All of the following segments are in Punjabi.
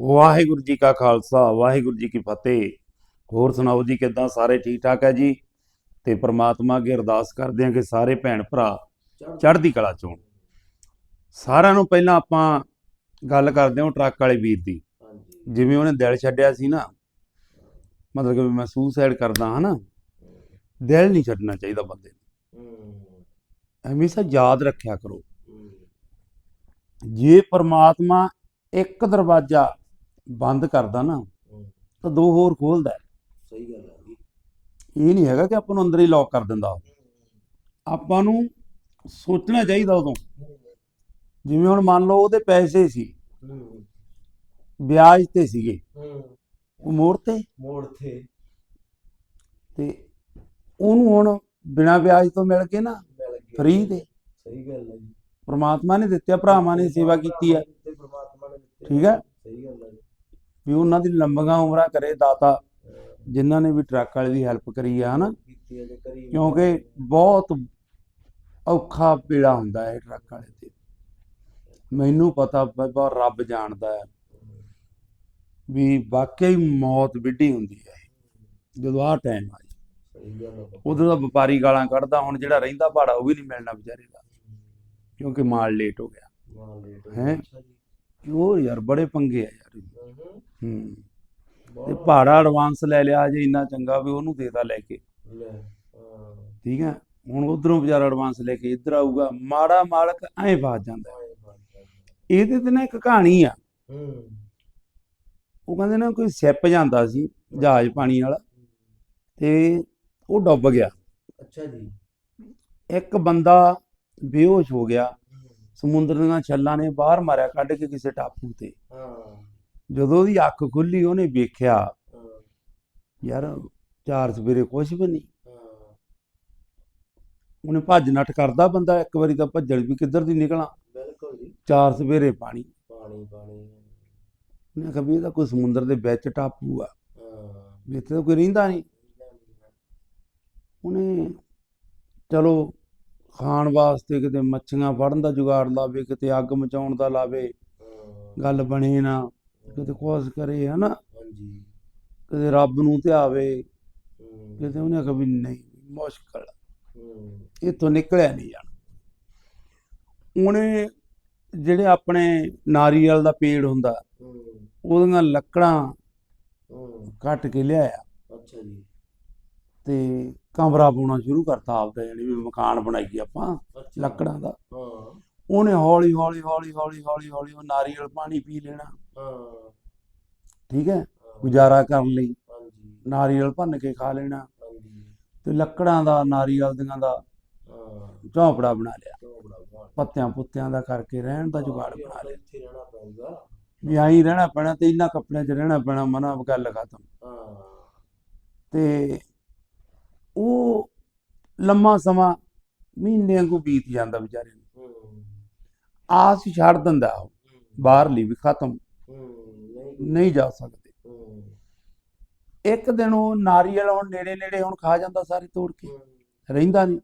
ਵਾਹਿਗੁਰੂ ਜੀ ਕਾ ਖਾਲਸਾ ਵਾਹਿਗੁਰੂ ਜੀ ਕੀ ਫਤਿਹ। ਹੋਰ ਸੁਣਾਓ ਜੀ ਕਿਦਾਂ ਸਾਰੇ ਠੀਕ ਠਾਕ ਹੈ ਜੀ? ਤੇ ਪ੍ਰਮਾਤਮਾ ਅੱਗੇ ਅਰਦਾਸ ਕਰਦੇ ਹਾਂ ਕਿ ਸਾਰੇ ਭੈਣ ਭਰਾ ਚੜ੍ਹਦੀ ਕਲਾ ਚੋਂ ਸਾਰਿਆਂ ਨੂੰ ਪਹਿਲਾਂ ਆਪਾਂ ਗੱਲ ਕਰਦੇ ਹਾਂ ਟਰੱਕ ਵਾਲੇ ਵੀਰ ਦੀ। ਜਿਵੇਂ ਉਹਨੇ ਦਿਲ ਛੱਡਿਆ ਸੀ ਨਾ ਮਤਲਬ ਕਿ ਮੈਂ ਸੁਸਾਈਡ ਕਰਦਾ ਹਨਾ ਦਿਲ ਨਹੀਂ ਛੱਡਣਾ ਚਾਹੀਦਾ ਬੰਦੇ ਨੂੰ। ਹਮੇਸ਼ਾ ਯਾਦ ਰੱਖਿਆ ਕਰੋ। ਜੇ ਪ੍ਰਮਾਤਮਾ ਇੱਕ ਦਰਵਾਜ਼ਾ ਬੰਦ ਕਰਦਾ ਨਾ ਤਾਂ ਦੋ ਹੋਰ ਖੋਲਦਾ। ਸਹੀ ਗੱਲ ਹੈ ਇਹ ਨਹੀਂ ਹੈਗਾ ਕਿ ਆਪਾਂ ਨੂੰ ਅੰਦਰ ਹੀ ਲੌਕ ਕਰ ਦਿੰਦਾ। ਆਪਾਂ ਨੂੰ ਸੋਚਣਾ ਚਾਹੀਦਾ ਉਦੋਂ। ਜਿਵੇਂ ਹੁਣ ਮੰਨ ਲਓ ਉਹਦੇ ਪੈਸੇ ਸੀ। ਵਿਆਜ ਤੇ ਸੀਗੇ। ਉਹ ਮੋੜ ਤੇ। ਮੋੜ ਤੇ। ਤੇ ਉਹਨੂੰ ਹੁਣ ਬਿਨਾਂ ਵਿਆਜ ਤੋਂ ਮਿਲ ਕੇ ਨਾ ਫ੍ਰੀ ਤੇ। ਸਹੀ ਗੱਲ ਹੈ ਜੀ। ਪ੍ਰਮਾਤਮਾ ਨੇ ਦਿੱਤਿਆ ਭਰਾਵਾਂ ਨੇ ਸੇਵਾ ਕੀਤੀ ਹੈ ਠੀਕ ਹੈ ਵੀ ਉਹਨਾਂ ਦੀ ਲੰਬੀਆਂ ਉਮਰਾਂ ਕਰੇ ਦਾਤਾ ਜਿਨ੍ਹਾਂ ਨੇ ਵੀ ਟਰੱਕ ਵਾਲੇ ਦੀ ਹੈਲਪ ਕਰੀ ਆ ਹਨਾ? ਕਿਉਂਕਿ ਬਹੁਤ ਔਖਾ ਪੀੜਾ ਹੁੰਦਾ ਹੈ ਟਰੱਕ ਵਾਲੇ ਤੇ। ਮੈਨੂੰ ਪਤਾ ਬਾਬਾ ਰੱਬ ਜਾਣਦਾ ਹੈ ਵੀ ਵਾਕਿਆ ਹੀ ਮੌਤ ਵਿੱਢੀ ਹੁੰਦੀ ਹੈ ਜਦੋਂ ਆਹ ਟਾਈਮ ਆ। ਉਦੋਂ ਦਾ ਵਪਾਰੀ ਗਾਲਾਂ ਕੱਢਦਾ ਹੁਣ ਜਿਹੜਾ ਰਹਿੰਦਾ ਭਾੜਾ ਉਹ ਵੀ ਨਹੀਂ ਮਿਲਣਾ ਵਿਚਾਰੇ ਦਾ। ਕਿਉਂਕਿ ਮਾਲ ਲੇਟ ਹੋ ਗਿਆ। ਮਾਲ ਲੇਟ ਹੋ ਹੋਰ ਯਾਰ ਬੜੇ ਪੰਗੇ ਆ ਯਾਰ। ਹੂੰ, ਤੇ ਭਾੜਾ ਐਡਵਾਂਸ ਲੈ ਲਿਆ ਜੇ ਇੰਨਾ ਚੰਗਾ ਵੀ ਉਹਨੂੰ ਦੇਤਾ ਲੈ ਕੇ। ਠੀਕ ਹੈ? ਹੁਣ ਉਧਰੋਂ ਵਿਚਾਰਾ ਐਡਵਾਂਸ ਲੈ ਕੇ ਇੱਧਰ ਆਊਗਾ ਮਾੜਾ ਮਾਲਕ ਐਂ ਫਸ ਜਾਂਦਾ। ਇਹਦੇ ਤੇ ਨਾ ਇੱਕ ਕਹਾਣੀ ਆ। ਉਹ ਕਹਿੰਦੇ ਨਾ ਕੋਈ ਸਿਪ ਜਾਂਦਾ ਸੀ ਜਹਾਜ਼ ਪਾਣੀ ਵਾਲਾ ਤੇ ਉਹ ਡੁੱਬ ਗਿਆ। ਅੱਛਾ ਜੀ। ਇੱਕ ਬੰਦਾ ਬੇਹੋਸ਼ ਹੋ ਗਿਆ। ਸਮੁੰਦਰ ਦੀਆਂ ਛੱਲਾਂ ਨੇ ਬਾਹਰ ਮਾਰਿਆ ਕੱਢ ਕੇ ਕਿਸੇ ਟਾਪੂ ਤੇ। ਹਾਂ ਜਦੋਂ ਉਹਦੀ ਅੱਖ ਖੁੱਲੀ ਉਹਨੇ ਵੇਖਿਆ ਯਾਰ ਚਾਰ ਸਵੇਰੇ ਕੁਛ ਵੀ ਨਹੀਂ। ਉਹਨੇ ਭੱਜ ਨੱਠ ਕਰਦਾ ਬੰਦਾ ਇੱਕ ਵਾਰੀ ਤਾਂ ਭੱਜਣ ਵੀ ਕਿੱਧਰ ਦੀ ਨਿਕਲਾਂ? ਬਿਲਕੁਲ ਜੀ। ਚਾਰ ਸਵੇਰੇ ਪਾਣੀ। ਪਾਣੀ ਪਾਣੀ। ਉਹਨੇ ਕਿਹਾ ਵੀ ਇਹ ਤਾਂ ਕੋਈ ਸਮੁੰਦਰ ਦੇ ਵਿੱਚ ਟਾਪੂ ਆ। ਇੱਥੇ ਤਾਂ ਕੋਈ ਰਹਿੰਦਾ ਨਹੀਂ। ਉਹਨੇ ਚਲੋ ਖਾਣ ਵਾਸਤੇ ਕਿਤੇ ਮੱਛੀਆਂ ਫੜਨ ਦਾ ਜੁਗਾੜ ਲਾਵੇ ਕਿਤੇ ਅੱਗ ਮਚਾਉਣ ਦਾ ਲਾਵੇ ਗੱਲ ਬਣੇ ਨਾ ਕਿਤੇ ਕੁਛ ਕਰੇ ਹਨਾ। ਕਿਤੇ ਰੱਬ ਨੂੰ ਧਿਆਵੇ ਕਿਤੇ ਉਹਨੇ ਵੀ ਨਹੀਂ ਮੁਸ਼ਕਲ। ਆ, ਹੂੰ, ਇੱਥੋਂ ਨਿਕਲਿਆ ਨਹੀਂ ਜਾਣਾ। ਉਹਨੇ ਜਿਹੜੇ ਆਪਣੇ ਨਾਰੀਅਲ ਦਾ ਪੇੜ ਹੁੰਦਾ ਉਹਦੀਆਂ ਲੱਕੜਾਂ ਕੱਟ ਕੇ ਲਿਆਇਆ। ਅੱਛਾ ਜੀ। ਤੇ ਕਮਰਾ ਪਾਉਣਾ ਸ਼ੁਰੂ ਕਰਤਾ ਆਪਦਾ ਯਾਨੀ ਵੀ ਮਕਾਨ ਬਣਾਈਏ ਆਪਾਂ ਲੱਕੜਾਂ ਦਾ। ਹਾਂ। ਉਹਨੇ ਹੌਲੀ ਹੌਲੀ ਹੌਲੀ ਹੌਲੀ ਹੌਲੀ ਹੌਲੀ ਉਹ ਨਾਰੀਅਲ ਪਾਣੀ ਪੀ ਲੈਣਾ। ਹਾਂ। ਠੀਕ ਹੈ? ਗੁਜ਼ਾਰਾ ਕਰਨ ਲਈ। ਹਾਂਜੀ। ਨਾਰੀਅਲ ਭੰਨ ਕੇ ਖਾ ਲੈਣਾ। ਤੇ ਲੱਕੜਾਂ ਦਾ ਨਾਰੀਅਲ ਦੀਆਂ ਦਾ ਝੌਂਪੜਾ ਬਣਾ ਲਿਆ। ਪੱਤਿਆਂ ਪੁੱਤਿਆਂ ਦਾ ਕਰਕੇ ਰਹਿਣ ਦਾ ਜੁਗਾੜ ਬਣਾ ਲਿਆ। ਇੱਥੇ ਰਹਿਣਾ ਵੀ ਆਈ ਰਹਿਣਾ ਪੈਣਾ ਤੇ ਇਹਨਾਂ ਕੱਪੜਿਆਂ 'ਚ ਰਹਿਣਾ ਪੈਣਾ ਮਨਾ ਗੱਲ ਖਤਮ। ਹਾਂ। ਤੇ ਉਹ ਲੰਮਾ ਸਮਾਂ ਮਹੀਨਿਆਂ ਕੋ ਬੀਤ ਜਾਂਦਾ ਵਿਚਾਰੇ ਨੂੰ। ਆਸ ਹੀ ਛੱਡ ਦਿੰਦਾ ਉਹ। ਬਾਹਰਲੀ ਵੀ ਖਤਮ। ਨਹੀਂ। ਜਾ ਸਕਦੇ। ਇੱਕ ਦਿਨ ਉਹ ਨਾਰੀਅਲ ਹੁਣ ਨੇੜੇ ਨੇੜੇ ਹੁਣ ਖਾ ਜਾਂਦਾ ਸਾਰੇ ਤੋੜ ਕੇ। ਰਹਿੰਦਾ ਨਹੀਂ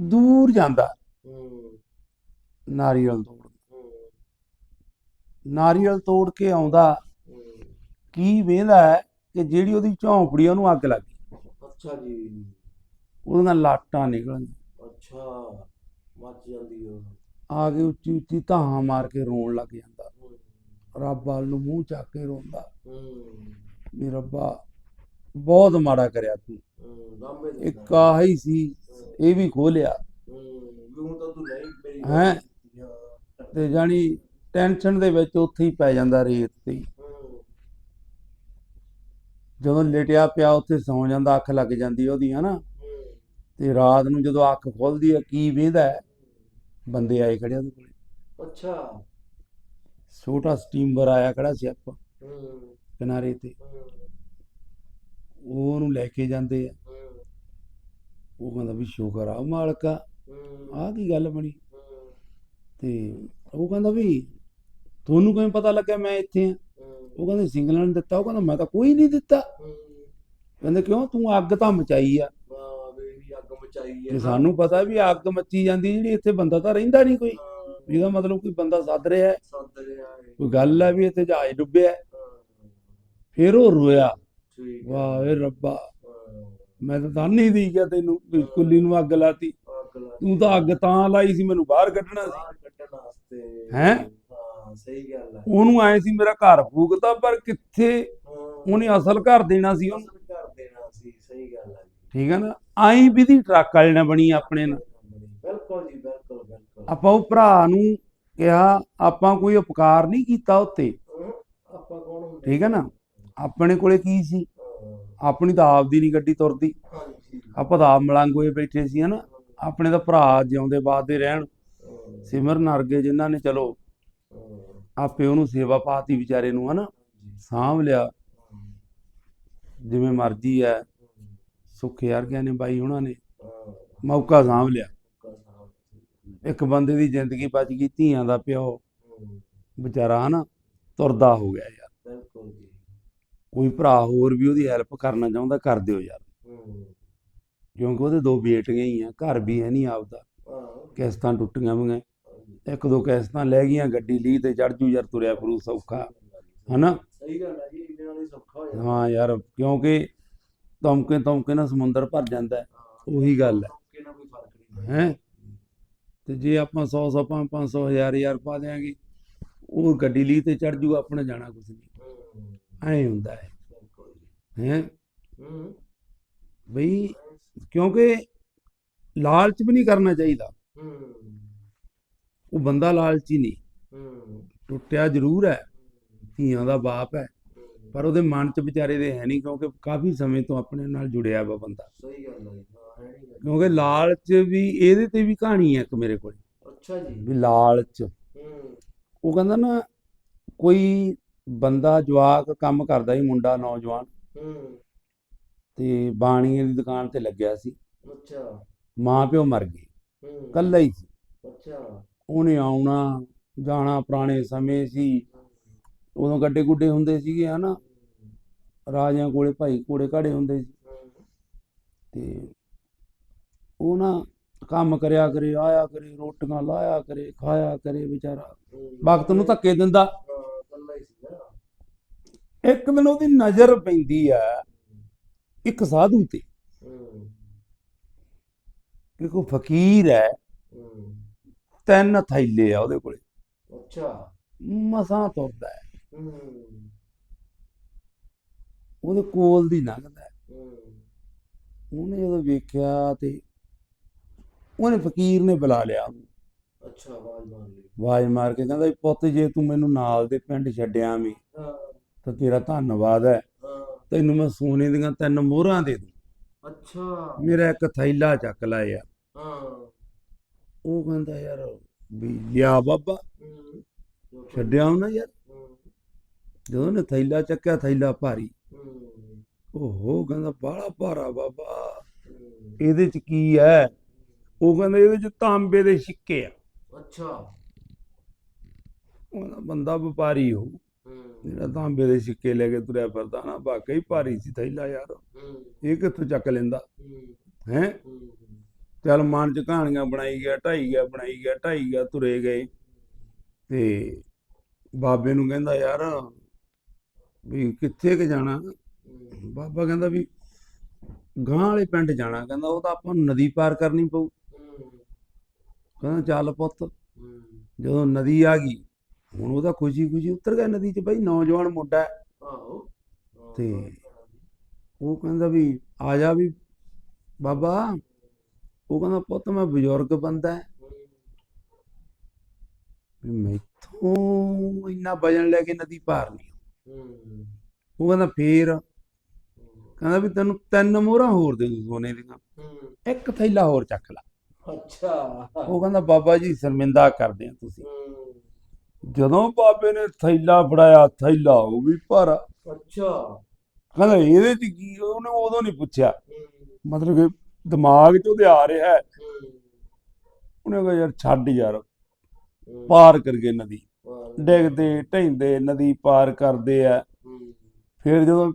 ਦੂਰ ਜਾਂਦਾ। ਨਾਰੀਅਲ ਤੋੜ ਨਾਰੀਅਲ ਤੋੜ ਕੇ ਆਉਂਦਾ। ਕੀ ਵੇਂਦਾ ਹੈ ਕਿ ਜਿਹੜੀ ਉਹਦੀ ਝੌਂਪੜੀ ਉਹਨੂੰ ਅੱਗ ਲੱਗ ਅੱਛਾ ਜੀ। ਉਹਦੀਆਂ ਲਾਟਾਂ ਨਿਕਲਣ। ਅੱਛਾ ਮੱਚ ਜਾਂਦੀ ਉਹ ਆ ਕੇ ਉੱਚੀ ਉੱਚੀ ਧਾਹਾਂ ਮਾਰ ਕੇ ਰੋਣ ਲੱਗ ਜਾਂਦਾ। ਰੱਬ ਵੱਲ ਨੂੰ ਮੂੰਹ ਚੱਕ ਕੇ ਰੋਂਦਾ। ਵੀ ਰੱਬਾ ਬਹੁਤ ਮਾੜਾ ਕਰਿਆ ਤੂੰ। ਇੱਕ ਆਹ ਸੀ ਇਹ ਵੀ ਖੋਲਿਆ। ਹੂੰ ਤਾਂ ਜਾਣੀ ਟੈਨਸ਼ਨ ਦੇ ਵਿੱਚ ਉੱਥੇ ਹੀ ਪੈ ਜਾਂਦਾ ਰੇਤ ਤੇ ਜਦੋਂ ਲੇਟਿਆ ਪਿਆ ਉੱਥੇ ਸੌ ਜਾਂਦਾ ਅੱਖ ਲੱਗ ਜਾਂਦੀ ਉਹਦੀ ਹਨਾ? ਤੇ ਰਾਤ ਨੂੰ ਜਦੋਂ ਅੱਖ ਖੁੱਲਦੀ ਹੈ ਕੀ ਵੇਂਦਾ ਬੰਦੇ ਆਏ ਖੜੇ ਉਹਦੇ ਕੋਲੇ। ਅੱਛਾ। ਛੋਟਾ ਸਟੀਮਰ ਆਇਆ ਖੜਾ ਸੀ ਆਪਾਂ ਹੂੰ। ਕਿਨਾਰੇ ਤੇ। ਉਹ ਉਹਨੂੰ ਲੈ ਕੇ ਜਾਂਦੇ ਆ। ਉਹ ਕਹਿੰਦਾ ਵੀ ਸ਼ੁਕਰ ਆ ਮਾਲਕਾ ਆਹ ਕੀ ਗੱਲ ਬਣੀ? ਤੇ ਉਹ ਕਹਿੰਦਾ ਵੀ ਤੁਹਾਨੂੰ ਕਿਵੇਂ ਪਤਾ ਲੱਗਿਆ ਮੈਂ ਇੱਥੇ ਆ? ਉਹ ਕਹਿੰਦੇ ਸਿੰਗਲਾਂ ਨੇ ਦਿੱਤਾ ਉਹ ਕਹਿੰਦਾ ਮੈਂ ਤਾਂ ਕੋਈ ਨਹੀਂ ਦਿੱਤਾ। ਕਹਿੰਦੇ ਕਿਉਂ? ਤੂੰ ਅੱਗ ਤਾਂ ਮਚਾਈ ਆ। ਅੱਗ ਮਚਾਈ ਹੈ ਸਾਨੂੰ ਪਤਾ ਵੀ ਅੱਗ ਮੱਚੀ ਜਾਂਦੀ ਜਿਹੜੀ ਇੱਥੇ ਬੰਦਾ ਤਾਂ ਰਹਿੰਦਾ ਨਹੀਂ ਕੋਈ। ਇਹਦਾ ਮਤਲਬ ਕੋਈ ਬੰਦਾ ਸੱਦ ਰਿਹਾ ਹੈ, ਸੱਦ ਰਿਹਾ ਹੈ। ਕੋਈ ਗੱਲ ਹੈ ਵੀ ਇੱਥੇ ਜਹਾਜ਼ ਡੁੱਬਿਆ ਫਿਰ ਉਹ ਰੋਇਆ। ਵਾਹ ਏ ਰੱਬਾ। ਮੈਂ ਤਾਂ ਨਹੀਂ ਦੀ ਗਿਆ ਤੈਨੂੰ ਵੀ ਕੁੱਲੀ ਨੂੰ ਅੱਗ ਲਾਤੀ। ਤੂੰ ਤਾਂ ਅੱਗ ਤਾਂ ਲਾਈ ਸੀ ਮੈਨੂੰ ਬਾਹਰ ਕੱਢਣਾ ਸੀ। ਕੱਢਣ ਵਾਸਤੇ। ਹੈਂ? ਹਾਂ ਸਹੀ ਗੱਲ ਹੈ ਉਹਨੂੰ ਆਏ ਸੀ ਮੇਰਾ ਘਰ ਫੂਕਤਾ ਪਰ ਕਿੱਥੇ ਉਹਨੇ ਅਸਲ ਘਰ ਦੇਣਾ ਸੀ ਉਹਨੂੰ। ਅਸਲ ਕਰ ਦੇਣਾ ਸੀ ਸਹੀ ਗੱਲ ਹੈ ਜੀ। ਠੀਕ ਹੈ ਨਾ? ਆਈ ਵੀ ਦੀ ਟਰੱਕ ਵਾਲੇ ਨਾਲ ਬਣੀ ਆਪਣੇ ਨਾਲ। ਬਿਲਕੁਲ ਜੀ ਬਿਲਕੁਲ ਬਿਲਕੁਲ। ਆਪਾਂ ਉਹ ਭਰਾ ਨੂੰ ਕਿਹਾ ਆਪਾਂ ਕੋਈ ਉਪਕਾਰ ਨਹੀਂ ਕੀਤਾ ਉੱਤੇ। ਹਾਂ, ਆਪਾਂ ਕੌਣ ਹੁੰਦੇ? ਠੀਕ ਹੈ ਨਾ? ਆਪਣੇ ਕੋਲੇ ਕੀ ਸੀ? ਆਪਣੀ ਤਾਂ ਆਪਦੀ ਨਹੀਂ ਗੱਡੀ ਤੁਰਦੀ। ਹਾਂਜੀ। ਆਪਾਂ ਤਾਂ ਆਪ ਮਲੰਗ ਹੋਏ ਬੈਠੇ ਸੀ ਹਨਾ? ਆਪਣੇ ਤਾਂ ਭਰਾ ਜਿਉਂਦੇ ਬਾਦੇ ਰਹਿਣ। ਹਾਂ, ਸਿਮਰਨ ਅਰਗੇ ਜਿਨ੍ਹਾਂ ਨੇ ਚਲੋ ਹਾਂ, ਆਪੇ ਉਹਨੂੰ ਸੇਵਾ ਪਾਤੀ ਵਿਚਾਰੇ ਨੂੰ ਹਨਾ? ਸਾਂਭ ਲਿਆ। ਹਾਂ, ਜਿਵੇਂ ਮਰਜ਼ੀ ਹੈ ਸੁੱਖ ਯਾਰਗਿਆਂ ਨੇ ਬਾਈ ਉਹਨਾਂ ਨੇ। ਮੌਕਾ ਸਾਂਭ ਲਿਆ। ਇੱਕ ਬੰਦੇ ਦੀ ਜ਼ਿੰਦਗੀ ਬਚ ਗਈ ਧੀਆਂ ਦਾ ਪਿਓ। ਵਿਚਾਰਾ ਹਨਾ? ਤੁਰਦਾ ਹੋ ਗਿਆ ਯਾਰ। ਕੋਈ ਭਰਾ ਹੋਰ ਵੀ ਉਹਦੀ ਹੈਲਪ ਕਰਨਾ ਚਾਹੁੰਦਾ ਕਰ ਦਿਓ ਯਾਰ। ਕਿਉਂਕਿ ਉਹਦੇ ਦੋ ਬੇਟੀਆਂ ਹੀ ਆ। ਘਰ ਵੀ ਹੈ ਨਹੀਂ ਆਪਦਾ। ਹਾਂ, ਕਿਸ਼ਤਾਂ ਟੁੱਟੀਆਂ ਵੀ ਗਏ ਇੱਕ ਦੋ ਕਿਸ਼ਤਾਂ ਲੈ ਗਈਆਂ ਗੱਡੀ ਲਈ ਤੇ ਚੜ ਜੂ ਯਾਰ ਤੁਰਿਆ ਫਿਰੂ ਸੌਖਾ ਹਨਾ? ਸਹੀ ਗੱਲ ਹੈ ਜੀ ਇਹਦੇ ਨਾਲ ਹੀ ਸੌਖਾ ਹੋ ਜਾਂਦਾ। ਹਾਂ ਯਾਰ ਕਿਉਂਕਿ ਤਮਕੇ ਤਮਕੇ ਨਾਲ ਸਮੁੰਦਰ ਭਰ ਜਾਂਦਾ ਉਹੀ ਗੱਲ ਹੈ। ਕਿ ਨਾ ਕੋਈ ਫ਼ਰਕ ਨਹੀਂ ਹੈ? ਤੇ ਜੇ ਆਪਾਂ 100 100 500 ਹਜ਼ਾਰ ਹਜ਼ਾਰ ਪਾ ਦਿਆਂਗੇ ਉਹ ਗੱਡੀ ਲਈ ਤੇ ਚੜ ਜੂ ਆਪਣਾ ਜਾਣਾ ਕੁਝ ਨਹੀਂ। ਐਂ ਹੁੰਦਾ ਹੈ। ਹੈ? ਬਈ ਕਿਉਂਕਿ ਲਾਲਚ ਵੀ ਨਹੀਂ ਕਰਨਾ ਚਾਹੀਦਾ। ਉਹ ਬੰਦਾ ਲਾਲਚੀ ਨਹੀਂ। ਟੁੱਟਿਆ ਜ਼ਰੂਰ ਹੈ ਧੀਆਂ ਦਾ ਬਾਪ ਹੈ ਪਰ ਉਹਦੇ ਮਨ 'ਚ ਵਿਚਾਰੇ ਦੇ ਹੈ ਨਹੀਂ ਕਿਉਂਕਿ ਕਾਫੀ ਸਮੇਂ ਤੋਂ ਆਪਣੇ ਨਾਲ ਜੁੜਿਆ ਵਾ ਬੰਦਾ। ਸਹੀ ਗੱਲ ਹੈ ਕਿਉਂਕਿ ਲਾਲਚ ਵੀ ਇਹਦੇ ਤੇ ਵੀ ਕਹਾਣੀ ਹੈ ਇੱਕ ਮੇਰੇ ਕੋਲ। ਅੱਛਾ ਜੀ। ਵੀ ਲਾਲਚ। ਉਹ ਕਹਿੰਦਾ ਨਾ ਕੋਈ ਬੰਦਾ ਜਵਾਕ ਕੰਮ ਕਰਦਾ ਸੀ ਮੁੰਡਾ ਨੌਜਵਾਨ। ਤੇ ਬਾਣੀਏ ਦੀ ਦੁਕਾਨ ਤੇ ਲੱਗਿਆ ਸੀ। ਅੱਛਾ। ਮਾਂ ਪਿਓ ਮਰ ਗਏ। ਇਕੱਲਾ ਹੀ ਸੀ। ਅੱਛਾ। ਉਹਨੇ ਆਉਣਾ ਜਾਣਾ ਪੁਰਾਣੇ ਸਮੇਂ ਸੀ। ਉਦੋਂ ਗੱਡੇ ਗੁੱਡੇ ਹੁੰਦੇ ਸੀਗੇ ਹਨਾ। ਰਾਜਿਆਂ ਕੋਲੇ ਭਾਈ ਕੋੜੇ ਘਾੜੇ ਹੁੰਦੇ ਸੀ। ਤੇ ਉਹ ਨਾ ਕੰਮ ਕਰਿਆ ਕਰੇ ਆਇਆ ਕਰੇ ਰੋਟੀਆਂ ਲਾਇਆ ਕਰੇ ਖਾਇਆ ਕਰੇ ਵਿਚਾਰਾ। ਵਕਤ ਨੂੰ ਧੱਕੇ ਦਿੰਦਾ। ਇੱਕ ਦਿਨ ਉਹਦੀ ਨਜ਼ਰ ਪੈਂਦੀ ਆ ਇੱਕ ਸਾਧੂ ਤੇ। ਕਿ ਕੋਈ ਫਕੀਰ ਹੈ। ਤਿੰਨ ਥੈਲੇ ਆ ਉਹਦੇ ਕੋਲੇ। ਅੱਛਾ। ਮਸਾਂ ਤੁਰਦਾ ਹੈ। ਹਮ, ਉਹਦੇ ਕੋਲ ਦੀ ਲੰਘਦਾ ਹੈ। ਹਮ, ਉਹਨੇ ਜਦੋਂ ਵੇਖਿਆ ਤੇ ਉਹਨੇ ਫਕੀਰ ਨੇ ਬੁਲਾ ਲਿਆ ਉਹਨੂੰ। ਅੱਛਾ ਆਵਾਜ਼ ਮਾਰ ਲਈ। ਆਵਾਜ਼ ਮਾਰ ਕੇ ਕਹਿੰਦਾ ਵੀ ਪੁੱਤ ਜੇ ਤੂੰ ਮੈਨੂੰ ਨਾਲ ਦੇ ਪਿੰਡ ਛੱਡਿਆ ਵੀ ਹਾਂ। ਤਾਂ ਤੇਰਾ ਧੰਨਵਾਦ ਹੈ। ਹਾਂ। ਤੈਨੂੰ ਮੈਂ ਸੋਨੇ ਦੀਆਂ ਤਿੰਨ ਮੋਹਰਾਂ ਦੇ ਦੂੰ। ਅੱਛਾ। ਮੇਰਾ ਇੱਕ ਥੈਲਾ ਚੱਕ ਲੈ ਯਾਰ। ਹਾਂ। ਉਹ ਕਹਿੰਦਾ ਯਾਰ ਵੀ ਲਿਆ ਬਾਬਾ। ਛੱਡਿਆ ਉਹਨਾਂ ਯਾਰ। ਜਦੋਂ ਉਹਨੇ ਥੈਲਾ ਚੱਕਿਆ ਥੈਲਾ ਭਾਰੀ। ਓਹੋ ਕਹਿੰਦਾ ਬਾਹਲਾ ਭਾਰਾ ਬਾਬਾ। ਇਹਦੇ ਚ ਕੀ ਹੈ? ਉਹ ਕਹਿੰਦਾ ਇਹਦੇ ਚ ਤਾਂਬੇ ਦੇ ਸਿੱਕੇ ਆ। ਅੱਛਾ। ਉਹ ਬੰਦਾ ਵਪਾਰੀ ਹੋ ਜਿਹੜਾ ਤਾਂਬੇ ਦੇ ਸਿੱਕੇ ਲੈ ਕੇ ਤੁਰਿਆ ਫਿਰਦਾ ਨਾ ਵਾਕਈ ਭਾਰੀ ਸੀ ਥੈਲਾ ਯਾਰ। ਇਹ ਕਿੱਥੋਂ ਚੱਕ ਲੈਂਦਾ? ਹੈ। ਚੱਲ ਮਨ ਚ ਕਹਾਣੀਆਂ ਬਣਾਈ ਗਿਆ ਢਾਈ ਗਿਆ ਬਣਾਈ ਗਿਆ ਢਾਈ ਗਿਆ ਤੁਰੇ ਗਏ। ਤੇ ਬਾਬੇ ਨੂੰ ਕਹਿੰਦਾ ਯਾਰ ਵੀ ਕਿੱਥੇ ਕਿ ਜਾਣਾ? ਬਾਬਾ ਕਹਿੰਦਾ ਵੀ ਗਾਂ ਵਾਲੇ ਪਿੰਡ ਜਾਣਾ। ਕਹਿੰਦਾ ਉਹ ਤਾਂ ਆਪਾਂ ਨੂੰ ਨਦੀ ਪਾਰ ਕਰਨੀ ਪਊ। ਕਹਿੰਦਾ ਚੱਲ ਪੁੱਤ ਜਦੋਂ ਨਦੀ ਆ ਗਈ ਹੁਣ ਉਹਦਾ ਖੁਸ਼ੀ ਖੁਸ਼ੀ ਉਤਰ ਗਿਆ ਨਦੀ 'ਚ ਬਈ ਨੌਜਵਾਨ ਮੁੰਡਾ। ਆਹੋ। ਤੇ ਉਹ ਕਹਿੰਦਾ ਵੀ ਆ ਜਾ ਵੀ ਬਾਬਾ ਉਹ ਕਹਿੰਦਾ ਪੁੱਤ ਮੈਂ ਬਜ਼ੁਰਗ ਬੰਦਾ ਹੈ, ਵੀ ਮੈਥੋਂ ਇੰਨਾ ਵਜਨ ਲੈ ਕੇ ਨਦੀ ਪਾਰ ਨਹੀਂ ਉਹ ਕਹਿੰਦਾ ਫੇਰ? ਕਹਿੰਦਾ ਵੀ ਤੈਨੂੰ ਤਿੰਨ ਮੋਹਰਾਂ ਹੋਰ ਦੇ ਦੂੰ ਸੋਨੇ ਦੀਆਂ। ਇੱਕ ਥੈਲਾ ਹੋਰ ਚੱਕ ਲੈ। ਅੱਛਾ। ਉਹ ਕਹਿੰਦਾ ਬਾਬਾ ਜੀ ਸ਼ਰਮਿੰਦਾ ਕਰਦੇ ਆ ਤੁਸੀਂ। ਜਦੋਂ ਬਾਬੇ ਨੇ ਥੈਲਾ ਫੜਾਇਆ ਥੈਲਾ ਉਹ ਵੀ ਭਾਰਾ। ਅੱਛਾ। ਕਹਿੰਦਾ ਇਹਦੇ ਚ ਕੀ? ਉਹਨੇ ਉਦੋਂ ਨਹੀਂ ਪੁੱਛਿਆ। ਮਤਲਬ ਕਿ ਦਿਮਾਗ 'ਚ ਉਹਦੇ ਆ ਰਿਹਾ ਹੈ। ਉਹਨੇ ਕਿਹਾ ਯਾਰ ਛੱਡ ਯਾਰ ਪਾਰ ਕਰਗੇ ਨਦੀ। ਵਾਹ, ਡਿੱਗਦੇ ਢੈਂਦੇ ਨਦੀ ਪਾਰ ਕਰਦੇ ਆ। ਫਿਰ ਜਦੋਂ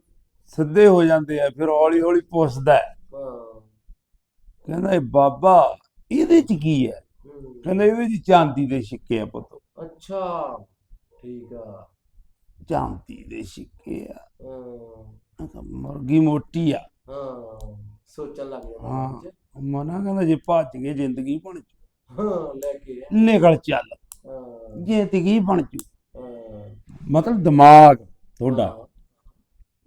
ਸਿੱਧੇ ਹੋ ਜਾਂਦੇ ਆ ਫਿਰ ਹੌਲੀ ਹੌਲੀ ਪੁੱਛਦਾ ਕਹਿੰਦਾ ਇਹ ਬਾਬਾ ਇਹਦੇ ਚ ਕੀ ਹੈ? ਕਹਿੰਦਾ ਇਹਦੇ ਜੀ ਚਾਂਦੀ ਦੇ ਸਿੱਕੇ ਆ ਪੁੱਤ। ਅੱਛਾ ਠੀਕ ਆ। ਚਾਂਦੀ ਦੇ ਸਿੱਕੇ ਆ। ਮੁਰਗੀ ਮੋਟੀ ਆ। ਹਾਂ। ਸੋਚਣ ਲੱਗ ਜਾਂਦਾ ਹਾਂ। ਮਨ 'ਚ। ਮਨਾ ਕਹਿੰਦਾ ਜੇ ਭੱਜ ਗਏ ਜ਼ਿੰਦਗੀ ਬਣ ਜੂ। ਹਾਂ ਲੈ ਕੇ ਨਿਕਲ ਚੱਲ। ਹਾਂ। ਜ਼ਿੰਦਗੀ ਬਣ ਜੂ। ਹਾਂ। ਮਤਲਬ ਦਿਮਾਗ ਤੁਹਾਡਾ। ਹਾਂ।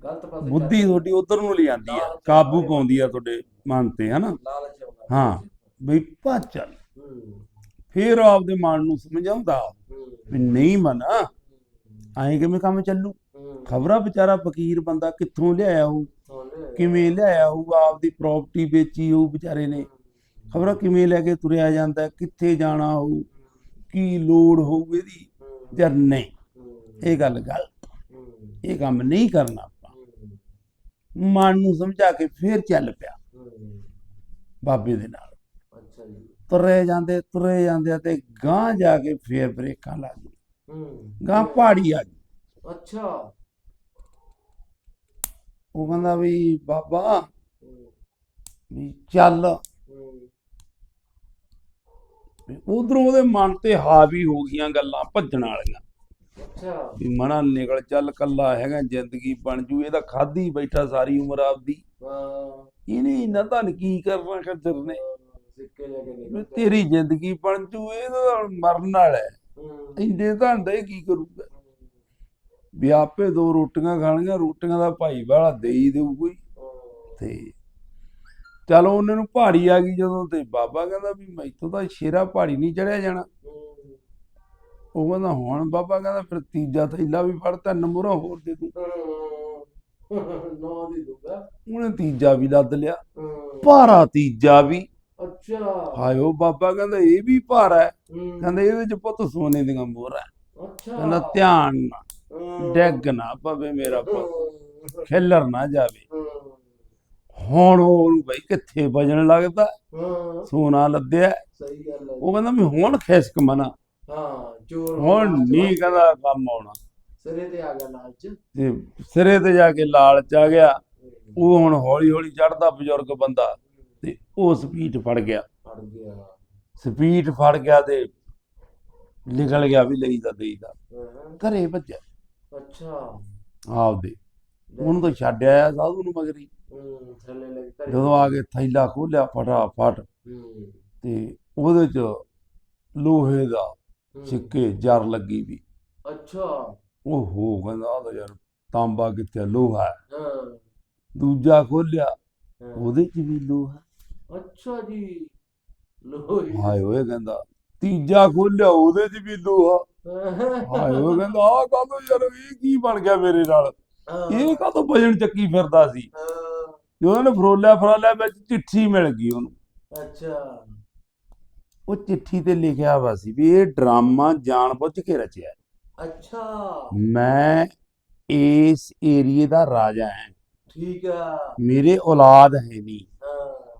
ਗਲਤ ਪਾਸੇ ਬੁੱਧੀ ਤੁਹਾਡੀ ਉਧਰ ਨੂੰ ਲਿਆਂਦੀ ਆ। ਕਾਬੂ ਪਾਉਂਦੀ ਆ ਤੁਹਾਡੇ ਮਨ ਤੇ ਹਨਾ? ਲਾਲਚ ਆਉਂਦਾ ਹਾਂ। ਬਈ ਭੱਜ ਚੱਲ। ਹੂੰ। ਫਿਰ ਆਪਦੇ ਮਨ ਨੂੰ ਸਮਝਾਉਂਦਾ। ਹੂੰ। ਵੀ ਨਹੀਂ ਮਨਾ। ਐਂ ਕਿਵੇਂ ਕੰਮ ਚੱਲੂ? ਖਬਰਾ ਵਿਚਾਰਾ ਫਕੀਰ ਬੰਦਾ ਕਿੱਥੋਂ ਲਿਆਇਆ ਹੋਊ ਕਿਵੇਂ ਲਿਆਇਆ ਹੋਊ ਆਪਦੀ ਪ੍ਰਾਪਰਟੀ ਵੇਚੀ ਹੋਊ ਵਿਚਾਰੇ ਨੇ। ਖਬਰਾਂ ਕਿਵੇਂ ਲੈ ਕੇ ਤੁਰਿਆ ਜਾਂਦਾ? ਕਿੱਥੇ ਜਾਣਾ ਹੋਊ ਕੀ ਲੋੜ ਹੋਊ ਇਹਦੀ? ਯਾਰ ਨਹੀਂ। ਇਹ ਗੱਲ ਗਲਤ ਇਹ ਕੰਮ ਨਹੀਂ ਕਰਨਾ ਆਪਾਂ। ਮਨ ਨੂੰ ਸਮਝਾ ਕੇ ਫੇਰ ਚੱਲ ਪਿਆ। ਬਾਬੇ ਦੇ ਨਾਲ। ਅੱਛਾ ਜੀ ਤੁਰੇ ਜਾਂਦੇ ਤੁਰੇ ਜਾਂਦੇ ਆ ਤੇ ਗਾਂ ਜਾ ਕੇ ਫੇਰ ਬ੍ਰੇਕਾਂ ਲੱਗ ਗਈ ਹੂੰ ਗਾਂ ਪਹਾੜੀ ਆ ਗਈ। ਅੱਛਾ। ਉਹ ਕਹਿੰਦਾ ਵੀ ਬਾਬਾ ਵੀ ਚੱਲ। ਉਧਰੋਂ ਉਹਦੇ ਮਨ ਤੇ ਹਾਵੀ ਹੋ ਗਈਆਂ ਗੱਲਾਂ ਭੱਜਣ ਵਾਲੀਆਂ। ਅੱਛਾ। ਵੀ ਮਨਾ ਨਿਕਲ ਚੱਲ ਕੱਲਾ ਹੈਗਾ ਜ਼ਿੰਦਗੀ ਬਣ ਜੂ ਇਹਦਾ ਖਾਦੀ ਬੈਠਾ ਸਾਰੀ ਉਮਰ ਆਪਦੀ। ਇਹਨੇ ਇੰਨਾ ਧਨ ਕੀ ਕਰਨਾ ਖੱਦਰ ਨੇ? ਤੇਰੀ ਜ਼ਿੰਦਗੀ ਬਣ ਜੂ ਇਹ ਤਾਂ ਹੁਣ ਮਰਨ ਵਾਲਾ ਹੈ। ਇੰਨੇ ਧਨ ਦਾ ਇਹ ਕੀ ਕਰੂਗਾ? ਵੀ ਆਪੇ ਦੋ ਰੋਟੀਆਂ ਖਾਣੀਆਂ ਰੋਟੀਆਂ ਦਾ ਭਾਈ ਵਾਲਾ ਦੇ ਹੀ ਦੇਊ ਕੋਈ। ਤੇ ਚਲੋ ਉਹਨਾਂ ਨੂੰ ਪਹਾੜੀ ਆ ਗਈ ਜਦੋਂ ਤੇ ਬਾਬਾ ਕਹਿੰਦਾ ਵੀ ਮੈਥੋਂ ਤਾਂ ਸ਼ੇਰਾ ਪਹਾੜੀ ਨਹੀਂ ਚੜਿਆ ਜਾਣਾ। ਉਹ ਕਹਿੰਦਾ ਹੁਣ ਬਾਬਾ ਕਹਿੰਦਾ ਫਿਰ ਤੀਜਾ ਥੈਲਾ ਵੀ ਫੜ ਤਿੰਨ ਮੁਹਰਾਂ ਹੋਰ ਦੇ ਦੂੰ ਨੌ ਦੀ ਦੂਗਾ ਉਹਨੇ ਤੀਜਾ ਵੀ ਲੱਦ ਲਿਆ। ਭਾਰਾ ਤੀਜਾ ਵੀ। ਅੱਛਾ। ਹਾਇਓ ਬਾਬਾ ਕਹਿੰਦਾ ਇਹ ਵੀ ਭਾਰਾ ਹੈ। ਕਹਿੰਦਾ ਇਹਦੇ ਚ ਪੁੱਤ ਸੋਨੇ ਦੀਆਂ ਮੋਹਰਾਂ। ਅੱਛਾ। ਕਹਿੰਦਾ ਧਿਆਨ ਨਾਲ। ਡੈਗ ਨਾ ਪਵੇ ਮੇਰਾ ਪੁੱਤ। ਖਿਲਰ ਨਾ ਜਾਵੇ। ਹੁਣ ਉਹ ਬਈ ਕਿੱਥੇ ਵਜਣ ਲੱਗਦਾ? ਸੋਨਾ ਲੱਦਿਆ। ਸਹੀ ਗੱਲ ਹੈ ਉਹ ਕਹਿੰਦਾ ਵੀ ਹੁਣ ਖਿਸਕ ਮਨਾ। ਹਾਂ ਚੋਰ ਹੁਣ ਨਹੀਂ ਕਹਿੰਦਾ ਕੰਮ ਆਉਣਾ। ਸਿਰੇ ਤੇ ਆ ਗਿਆ ਲਾਲਚ। ਤੇ ਸਿਰੇ ਤੇ ਜਾ ਕੇ ਲਾਲਚ ਆ ਗਿਆ। ਉਹ ਹੁਣ ਹੌਲੀ ਹੌਲੀ ਚੜਦਾ ਬਜ਼ੁਰਗ ਬੰਦਾ। ਤੇ ਉਹ ਸਪੀਡ ਫੜ ਗਿਆ। ਫੜ ਗਿਆ। ਸਪੀਡ ਫੜ ਗਿਆ ਤੇ ਨਿਕਲ ਗਿਆ ਵੀ ਲਈਦਾ ਦੇਈਦਾ। ਘਰੇ ਭੱਜਿਆ। ਅੱਛਾ। ਆਪਦੇ। ਉਹਨੂੰ ਤਾਂ ਛੱਡ ਆਇਆ ਸਾਧੂ ਨੂੰ ਮਗਰੀ ਹੂੰ। ਥੱਲੇ ਲੱਗ ਘਰੇ। ਜਦੋਂ ਆ ਕੇ ਥੈਲਾ ਖੋਲਿਆ ਫਟਾਫਟ ਹੂੰ। ਤੇ ਉਹਦੇ ਚ ਲੋਹੇ ਦਾ ਹੂੰ। ਸਿੱਕੇ ਜਰ ਲੱਗੀ ਵੀ। ਅੱਛਾ। ਉਹ ਹੋ ਕਹਿੰਦਾ ਆਹ ਤਾਂ ਯਾਰ ਤਾਂਬਾ ਕਿੱਥੇ ਆ, ਲੋਹਾ ਹੈ। ਹਾਂ। ਦੂਜਾ ਖੋਲਿਆ ਹਾਂ। ਉਹਦੇ ਚ ਵੀ ਲੋਹਾ ਅੱਛਾ ਜੀ। ਲੋਈ ਹਾਏ ਓਏ ਕਹਿੰਦਾ। ਤੀਜਾ ਖੋਲਿਆ ਉਹਦੇ ਚ ਵੀ ਲੋਹਾ। ਹਾਏ ਓਏ ਕਹਿੰਦਾ ਆਹ ਕਾਹਤੋਂ ਯਾਰ ਇਹ ਕੀ ਬਣ ਗਿਆ ਮੇਰੇ ਨਾਲ? ਇਹ ਕਾਹਤੋਂ ਵਜਨ ਚੱਕੀ ਫਿਰਦਾ ਸੀ? ਜਦੋਂ ਉਹਨੇ ਫਰੋਲਿਆ ਫਰਾਲਿਆ ਵਿੱਚ ਚਿੱਠੀ ਮਿਲ ਗਈ ਉਹਨੂੰ। ਅੱਛਾ। ਉਹ ਚਿੱਠੀ ਤੇ ਲਿਖਿਆ ਵਾ ਸੀ ਵੀ ਇਹ ਡਰਾਮਾ ਜਾਣਬੁੱਝ ਕੇ ਰਚਿਆ। ਅੱਛਾ। ਮੈਂ ਇਸ ਏਰੀਏ ਦਾ ਰਾਜਾ ਹਾਂ। ਠੀਕ ਆ। ਮੇਰੇ ਔਲਾਦ ਹੈ ਨਹੀਂ।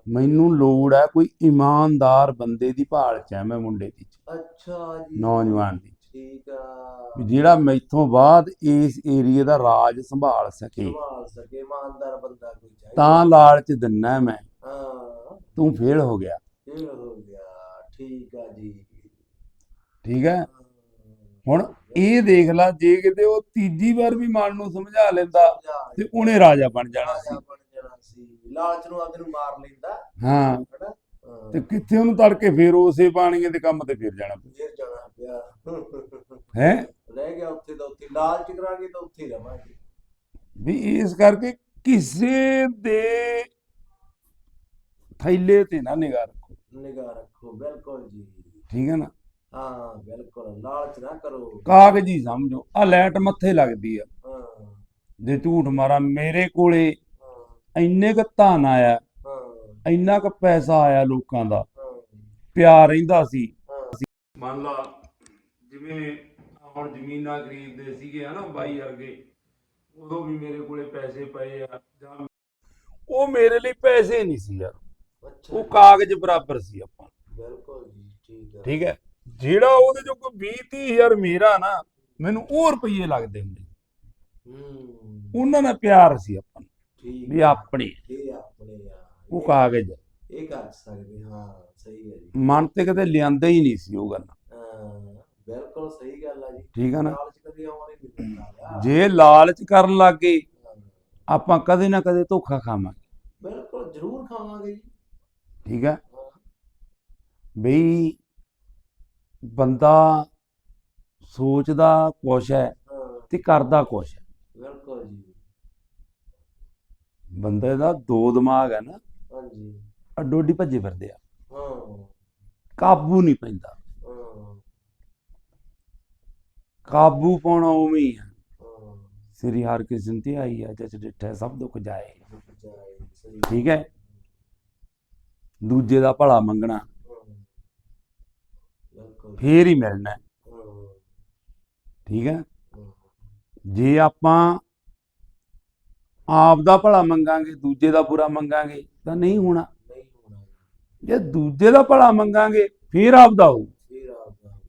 ਮੈਨੂੰ ਲੋੜ ਹੈ ਕੋਈ ਇਮਾਨਦਾਰ ਬੰਦੇ ਦੀ ਭਾਲ ਚ ਹੈ ਮੈਂ ਮੁੰਡੇ ਦੀ। ਅੱਛਾ ਜੀ। ਨੌਜਵਾਨ ਦੀ। ਠੀਕ ਆ। ਵੀ ਜਿਹੜਾ ਮੈਥੋਂ ਬਾਅਦ ਇਸ ਏਰੀਏ ਦਾ ਰਾਜ ਸੰਭਾਲ ਸਕੇ। ਸੰਭਾਲ ਸਕੇ ਇਮਾਨਦਾਰ ਬੰਦਾ ਕੋਈ ਚਾਹੀਦਾ। ਤਾਂ ਲਾਲਚ ਦਿੰਨਾ ਮੈਂ। ਹਾਂ। ਤੂੰ ਫੇਲ ਹੋ ਗਿਆ। ਇਹ ਹੋ ਗਿਆ ਠੀਕ ਆ ਜੀ। ਠੀਕ ਹੈ? ਹੁਣ ਇਹ ਦੇਖ ਲੈ ਜੇ ਕਿਤੇ ਉਹ ਤੀਜੀ ਵਾਰ ਵੀ ਮਨ ਨੂੰ ਸਮਝਾ ਲੈਂਦਾ ਤੇ ਉਹਨੇ ਰਾਜਾ ਬਣ ਜਾਣਾ ਸੀ। ਬਣ ਜਾਣਾ ਸੀ। ਲਾਲਚ ਨੂੰ ਆਦਿ ਨੂੰ ਮਾਰ ਲੈਂਦਾ। ਹਾਂ, ਤੇ ਕਿੱਥੇ ਉਹਨੂੰ ਤੜਕੇ ਫੇਰ ਉਸੇ ਪਾਣੀਏ ਦੇ ਕੰਮ ਤੇ ਫੇਰ ਜਾਣਾ ਫੇਰ ਜਾਣਾ ਪਿਆ। ਹੈ? ਰਹਿ ਗਿਆ ਉੱਥੇ ਦਾ ਉੱਥੇ ਲਾਲਚ ਕਰਾਂਗੇ ਤਾਂ ਉੱਥੇ ਰਵਾਂਗੇ। ਵੀ ਇਸ ਕਰਕੇ ਕਿਸੇ ਦੇ ਥੈਲੇ ਤੇ ਨਾ ਨਿਗਾਹ ਰੱਖੋ। ਨਿਗਾਹ ਰੱਖੋ ਬਿਲਕੁਲ ਜੀ। ਠੀਕ ਹੈ ਨਾ? ਹਾਂ ਬਿਲਕੁਲ ਲਾਲਚ ਨਾ ਕਰੋ। ਕਾਗਜ਼ੀ ਸਮਝੋ ਆ ਲਾਈਟ ਮੱਥੇ ਲੱਗਦੀ ਆ। ਹਾਂ। ਜੇ ਝੂਠ ਮਾਰਾਂ ਮੇਰੇ ਕੋਲੇ ਇੰਨੇ ਕ ਧਨ ਆਇਆ ਇੰਨਾ ਕ ਪੈਸਾ ਆਇਆ ਲੋਕਾਂ ਦਾ ਪਿਆਰ ਰਹਿੰਦਾ ਸੀ। ਮੰਨ ਲਾ ਜਿਵੇਂ ਹੁਣ ਜ਼ਮੀਨਾਂ ਖਰੀਦਦੇ ਸੀਗੇ ਹਨਾ ਬਾਈ ਵਰਗੇ ਉਦੋਂ ਵੀ ਮੇਰੇ ਕੋਲੇ ਪੈਸੇ ਪਏ ਆ ਜਾਂ ਉਹ ਮੇਰੇ ਲਈ ਪੈਸੇ ਨਹੀਂ ਸੀ ਯਾਰ। ਉਹ ਕਾਗਜ਼ ਬਰਾਬਰ ਸੀ ਆਪਾਂ। ਬਿਲਕੁਲ ਜੀ ਠੀਕ ਹੈ ਠੀਕ ਹੈ। ਜਿਹੜਾ ਉਹਦੇ ਜੋ ਕੋਈ 20 30 ਹਜ਼ਾਰ ਮੇਰਾ ਨਾ ਮੈਨੂੰ ਉਹ ਰੁਪਈਏ ਲੱਗਦੇ ਹੁੰਦੇ। ਹੂੰ। ਉਹਨਾਂ ਨਾਲ ਪਿਆਰ ਸੀ ਆਪਾਂ ਨੂੰ। ਠੀਕ ਵੀ। ਆਪਣੇ। ਇਹ ਆਪਣੇ ਆ। ਉਹ ਕਾਗਜ਼ ਇਹ ਕਰ ਸਕਦੇ ਹਾਂ ਸਹੀ ਹੈ ਜੀ। ਮਨ ਤੇ ਕਦੇ ਲਿਆਂਦਾ ਹੀ ਨਹੀਂ ਸੀ ਉਹ ਗੱਲ। ਹਾਂ ਬਿਲਕੁਲ ਸਹੀ ਗੱਲ ਆ ਜੀ। ਠੀਕ ਆ ਨਾ? ਲਾਲਚ ਕਦੇ ਆਉਣ ਹੀ ਨਹੀਂ ਦਿੰਦਾ ਜੇ ਲਾਲਚ ਕਰਨ ਲੱਗ ਗਏ ਆਪਾਂ ਕਦੇ ਨਾ ਕਦੇ ਧੋਖਾ ਖਾਵਾਂਗੇ। ਬਿਲਕੁਲ ਜ਼ਰੂਰ ਖਾਵਾਂਗੇ ਜੀ। ਠੀਕ ਹੈ ਹਾਂ, ਬਈ ਬੰਦਾ ਸੋਚਦਾ ਕੁਛ ਹਾਂ। ਤੇ ਕਰਦਾ ਕੁਛ ਹੈ। ਬਿਲਕੁਲ ਜੀ। ਬੰਦੇ ਦਾ ਦੋ ਦਿਮਾਗ ਹੈ ਨਾ। ਹਾਂਜੀ। ਅੱਡੋ ਅੱਡੀ ਭੱਜੇ ਫਿਰਦੇ ਆ। ਹਾਂ। ਕਾਬੂ ਨਹੀਂ ਪੈਂਦਾ। ਕਾਬੂ ਪਾਉਣਾ ਉਵੇਂ ਹੀ ਸ੍ਰੀ ਹਰਿਕ੍ਰਿਸ਼ਨ ਤੇ ਆਈ ਹੈ ਜਿਸ ਡਿਠੇ ਸਭ ਦੁੱਖ ਜਾਏ। ਠੀਕ ਹੈ? ਦੂਜੇ ਦਾ ਭਲਾ ਮੰਗਣਾ। ਫੇਰ ਹੀ ਮਿਲਣਾ। ਠੀਕ ਹਾਂ। ਜੇ ਆਪਾਂ ਆਪ ਦਾ ਭਲਾ ਮੰਗਾਂਗੇ ਦੂਜੇ ਦਾ ਬੁਰਾ ਮੰਗਾਂਗੇ ਤਾਂ ਨਹੀਂ ਹੋਣਾ। ਨਹੀਂ ਹੋਣਾ ਜੇ। ਦੂਜੇ ਦਾ ਭਲਾ ਮੰਗਾਂਗੇ ਫੇਰ ਆਪ ਦਾ ਹੋਊ। ਫਿਰ ਆਪਦਾ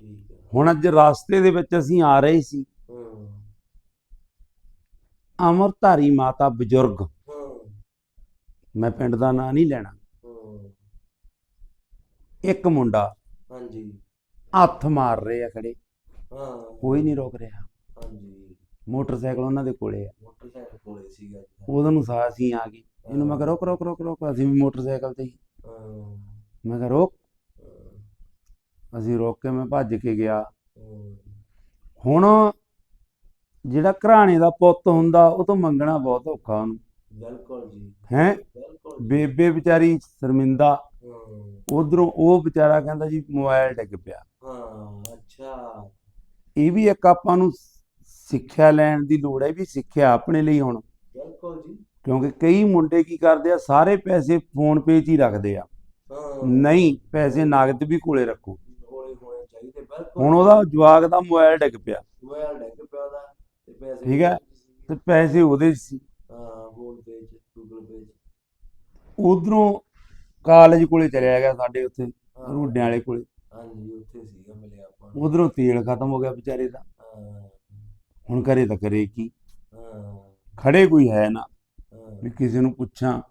ਠੀਕ ਹੈ। ਹੁਣ ਅੱਜ ਰਾਸਤੇ ਦੇ ਵਿੱਚ ਅਸੀਂ ਆ ਰਹੇ ਸੀ। ਅਮਰਧਾਰੀ ਮਾਤਾ ਬਜ਼ੁਰਗ। ਮੈਂ ਪਿੰਡ ਦਾ ਨਾਂ ਨਹੀਂ ਲੈਣਾ। ਇੱਕ ਮੁੰਡਾ ਹਾਂਜੀ। ਹੱਥ ਮਾਰ ਰਹੇ ਆ ਖੜੇ। ਹਾਂ। ਕੋਈ ਨਹੀਂ ਰੋਕ ਰਿਹਾ। ਹਾਂਜੀ। ਮੋਟਰਸਾਈਕਲ ਉਹਨਾਂ ਦੇ ਕੋਲੇ ਆ। ਮੋਟਰਸਾਈਕਲ ਕੋਲੇ ਸੀਗਾ ਜੀ। ਉਦੋਂ ਨੂੰ ਸਾਹ ਅਸੀਂ ਆ ਗਏ। ਇਹਨੂੰ ਮੈਂ ਕਿਹਾ ਰੋਕ ਰੋਕ ਰੋਕ ਰੋਕ ਅਸੀਂ ਵੀ ਮੋਟਰਸਾਈਕਲ ਤੇ ਹੀ। ਮੈਂ ਕਿਹਾ ਰੋਕ। ਅਸੀਂ ਰੋਕ ਕੇ ਮੈਂ ਭੱਜ ਕੇ ਗਿਆ। ਹੁਣ ਜਿਹੜਾ ਘਰਾਣੇ ਦਾ ਪੁੱਤ ਹੁੰਦਾ ਉਹ ਤੋਂ ਮੰਗਣਾ ਬਹੁਤ ਔਖਾ ਉਹਨੂੰ। ਬਿਲਕੁਲ ਜੀ। ਹੈ? ਬੇਬੇ ਵਿਚਾਰੀ ਸ਼ਰਮਿੰਦਾ। ਉਧਰੋਂ ਉਹ ਵਿਚਾਰਾ ਕਹਿੰਦਾ ਜੀ ਮੋਬਾਈਲ ਡਿੱਗ ਪਿਆ। ਹਾਂ ਅੱਛਾ। ਇਹ ਵੀ ਇੱਕ ਆਪਾਂ ਨੂੰ ਸਿੱਖਿਆ ਲੈਣ ਦੀ ਲੋੜ ਹੈ ਵੀ ਸਿੱਖਿਆ ਆਪਣੇ ਲਈ ਹੁਣ। ਬਿਲਕੁਲ ਜੀ। ਕਿਉਂਕਿ ਕਈ ਮੁੰਡੇ ਕੀ ਕਰਦੇ ਆ ਸਾਰੇ ਪੈਸੇ ਫੋਨ ਪੇ 'ਚ ਹੀ ਰੱਖਦੇ ਆ। ਨਹੀਂ ਪੈਸੇ ਨਗਦ ਵੀ ਕੋਲੇ ਰੱਖੋ। ਹੋਣੇ ਉਹਦਾ ਜਵਾਕ ਦਾ ਮੋਬਾਈਲ ਡਿੱਗ ਪਿਆ। ਮੋਬਾਈਲ ਡੈਕ ਪਿਆ ਦਾ ਤੇ ਪੈਸੇ ਠੀਕ ਹੈ। ਤੇ ਪੈਸੇ ਉਹਦੇ 'ਚ ਸੀ। ਹਾਂ ਫੋਨ ਪੇ ਚ ਗੂਗਲ ਪੇ ਚ। ਉਧਰੋਂ ਕਾਲਜ ਕੋਲੇ ਚਲਿਆ ਗਿਆ ਸਾਡੇ ਉੱਥੇ ਰੋਡਿਆਂ ਵਾਲੇ ਕੋਲੇ। ਹਾਂਜੀ ਉੱਥੇ ਸੀਗਾ ਮਿਲਿਆ ਆਪਾਂ। ਉਧਰੋਂ ਤੇਲ ਖਤਮ ਹੋ ਗਿਆ ਵਿਚਾਰੇ ਦਾ। ਹਾਂ। ਹੁਣ ਕਰੇ ਤਾਂ ਕਰੇ ਕੀ? ਖੜੇ ਕੋਈ ਹੈ ਨਾ ਵੀ ਕਿਸੇ ਨੂੰ ਪੁੱਛਾਂ।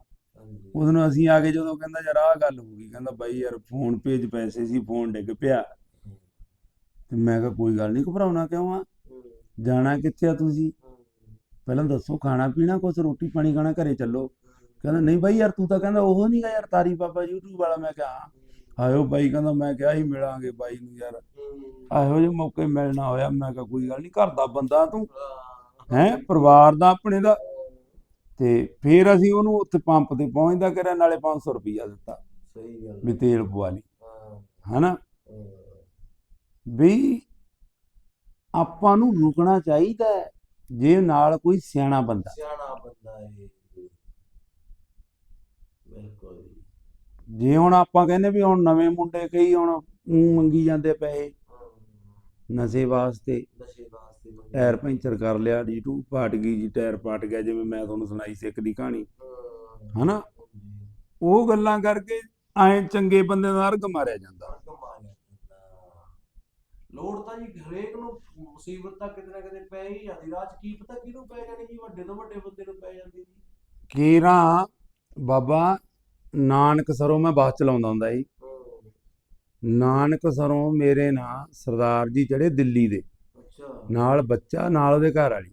ਉਦੋਂ ਅਸੀਂ ਆ ਕੇ ਜਦੋਂ ਕਹਿੰਦਾ ਯਾਰ ਆਹ ਗੱਲ ਹੋ ਗਈ। ਕਹਿੰਦਾ ਬਾਈ ਯਾਰ ਫੋਨ 'ਚ ਪੈਸੇ ਸੀ ਫੋਨ ਡਿੱਗ ਪਿਆ। ਤੇ ਮੈਂ ਕਿਹਾ ਕੋਈ ਗੱਲ ਨਹੀਂ ਘਬਰਾਉਣਾ ਕਿਉਂ ਆ? ਜਾਣਾ ਕਿੱਥੇ ਆ ਤੁਸੀਂ? ਪਹਿਲਾਂ ਦੱਸੋ ਖਾਣਾ ਪੀਣਾ ਕੁਛ ਰੋਟੀ ਪਾਣੀ ਖਾਣਾ ਘਰੇ ਚੱਲੋ। ਕਹਿੰਦਾ ਨਹੀਂ ਬਾਈ ਯਾਰ ਤੂੰ ਤਾਂ ਕਹਿੰਦਾ ਉਹ ਨਹੀਂਗਾ ਯਾਰ ਤਾਰੀ ਬਾਬਾ YouTube ਵਾਲਾ। ਮੈਂ ਕਿਹਾ। ਆਇਓ ਬਾਈ ਕਹਿੰਦਾ ਮੈਂ ਕਿਹਾ ਹੀ ਮਿਲਾਂਗੇ ਬਾਈ ਨੂੰ ਯਾਰ। ਇਹੋ ਜਿਹੇ ਮੌਕੇ ਮਿਲਣਾ ਹੋਇਆ ਮੈਂ ਕਿਹਾ ਕੋਈ ਗੱਲ ਨਹੀਂ ਘਰ ਦਾ ਬੰਦਾ ਤੂੰ। ਹਾਂ, ਹੈ ਪਰਿਵਾਰ ਦਾ ਆਪਣੇ ਦਾ। ਤੇ ਫਿਰ ਅਸੀਂ ਉਹਨੂੰ ਉੱਥੇ ਪੰਪ ਤੇ ਪਹੁੰਚਦਾ ਕਰਿਆ ਨਾਲੇ 500 ਰੁਪਈਆ ਦਿੱਤਾ। ਸਹੀ ਗੱਲ ਵੀ ਤੇਲ ਪਵਾ ਲਈ। ਹਾਂ। ਹਨਾ? ਹਾਂ, ਵੀ ਆਪਾਂ ਨੂੰ ਰੁਕਣਾ ਚਾਹੀਦਾ ਹੈ, ਜੇ ਨਾਲ ਕੋਈ ਸਿਆਣਾ ਬੰਦਾ। ਸਿਆਣਾ ਬੰਦਾ ਇਹ। ਬਿਲਕੁਲ। ਜੀ ਜੇ ਹੁਣ ਆਪਾਂ ਕਹਿੰਦੇ ਵੀ ਹੁਣ ਨਵੇਂ ਮੁੰਡੇ ਕਈ ਹੁਣ ਊਂ ਮੰਗੀ ਜਾਂਦੇ ਪਏ ਨਸ਼ੇ ਵਾਸਤੇ ਨਸ਼ੇ ਵਾਸਤੇ ਮੰਗੀ। ਟਾਇਰ ਪੈਂਚਰ ਕਰ ਲਿਆ ਡੀਟੂ ਪਾਟ ਗਈ ਜੀ ਟਾਇਰ ਪਾਟ ਗਿਆ ਜਿਵੇਂ ਮੈਂ ਤੁਹਾਨੂੰ ਸੁਣਾਈ ਸੀ ਇੱਕ ਦੀ ਕਹਾਣੀ ਹਨਾ। ਉਹ ਗੱਲਾਂ ਕਰਕੇ ਐਂ ਚੰਗੇ ਬੰਦੇ ਦਾ ਅਰਗ ਮਾਰਿਆ ਜਾਂਦਾ। ਲੋੜ ਤਾਂ ਜੀ ਹਰੇਕ ਨੂੰ ਮੁਸੀਬਤ ਤਾਂ ਕਿਤੇ ਨਾ ਕਿਤੇ ਪੈ ਹੀ ਜਾਂਦੀ 'ਚ ਕੀ ਪਤਾ ਕਿਹਨੂੰ ਪੈ ਜਾਣੀ ਜੀ ਵੱਡੇ ਤੋਂ ਵੱਡੇ ਬੰਦੇ ਨੂੰ ਪੈ ਜਾਂਦੀ ਜੀ ਕੇਰਾਂ ਬਾਬਾ ਨਾਨਕ ਸਰੋਂ ਮੈਂ ਬੱਸ ਚਲਾਉਂਦਾ ਹੁੰਦਾ ਸੀ ਨਾਨਕ ਸਰੋਂ ਮੇਰੇ ਨਾਲ ਸਰਦਾਰ ਜੀ ਚੜੇ ਦਿੱਲੀ ਦੇ। ਅੱਛਾ। ਨਾਲ ਬੱਚਾ ਨਾਲ ਉਹਦੇ ਘਰ ਵਾਲੀ।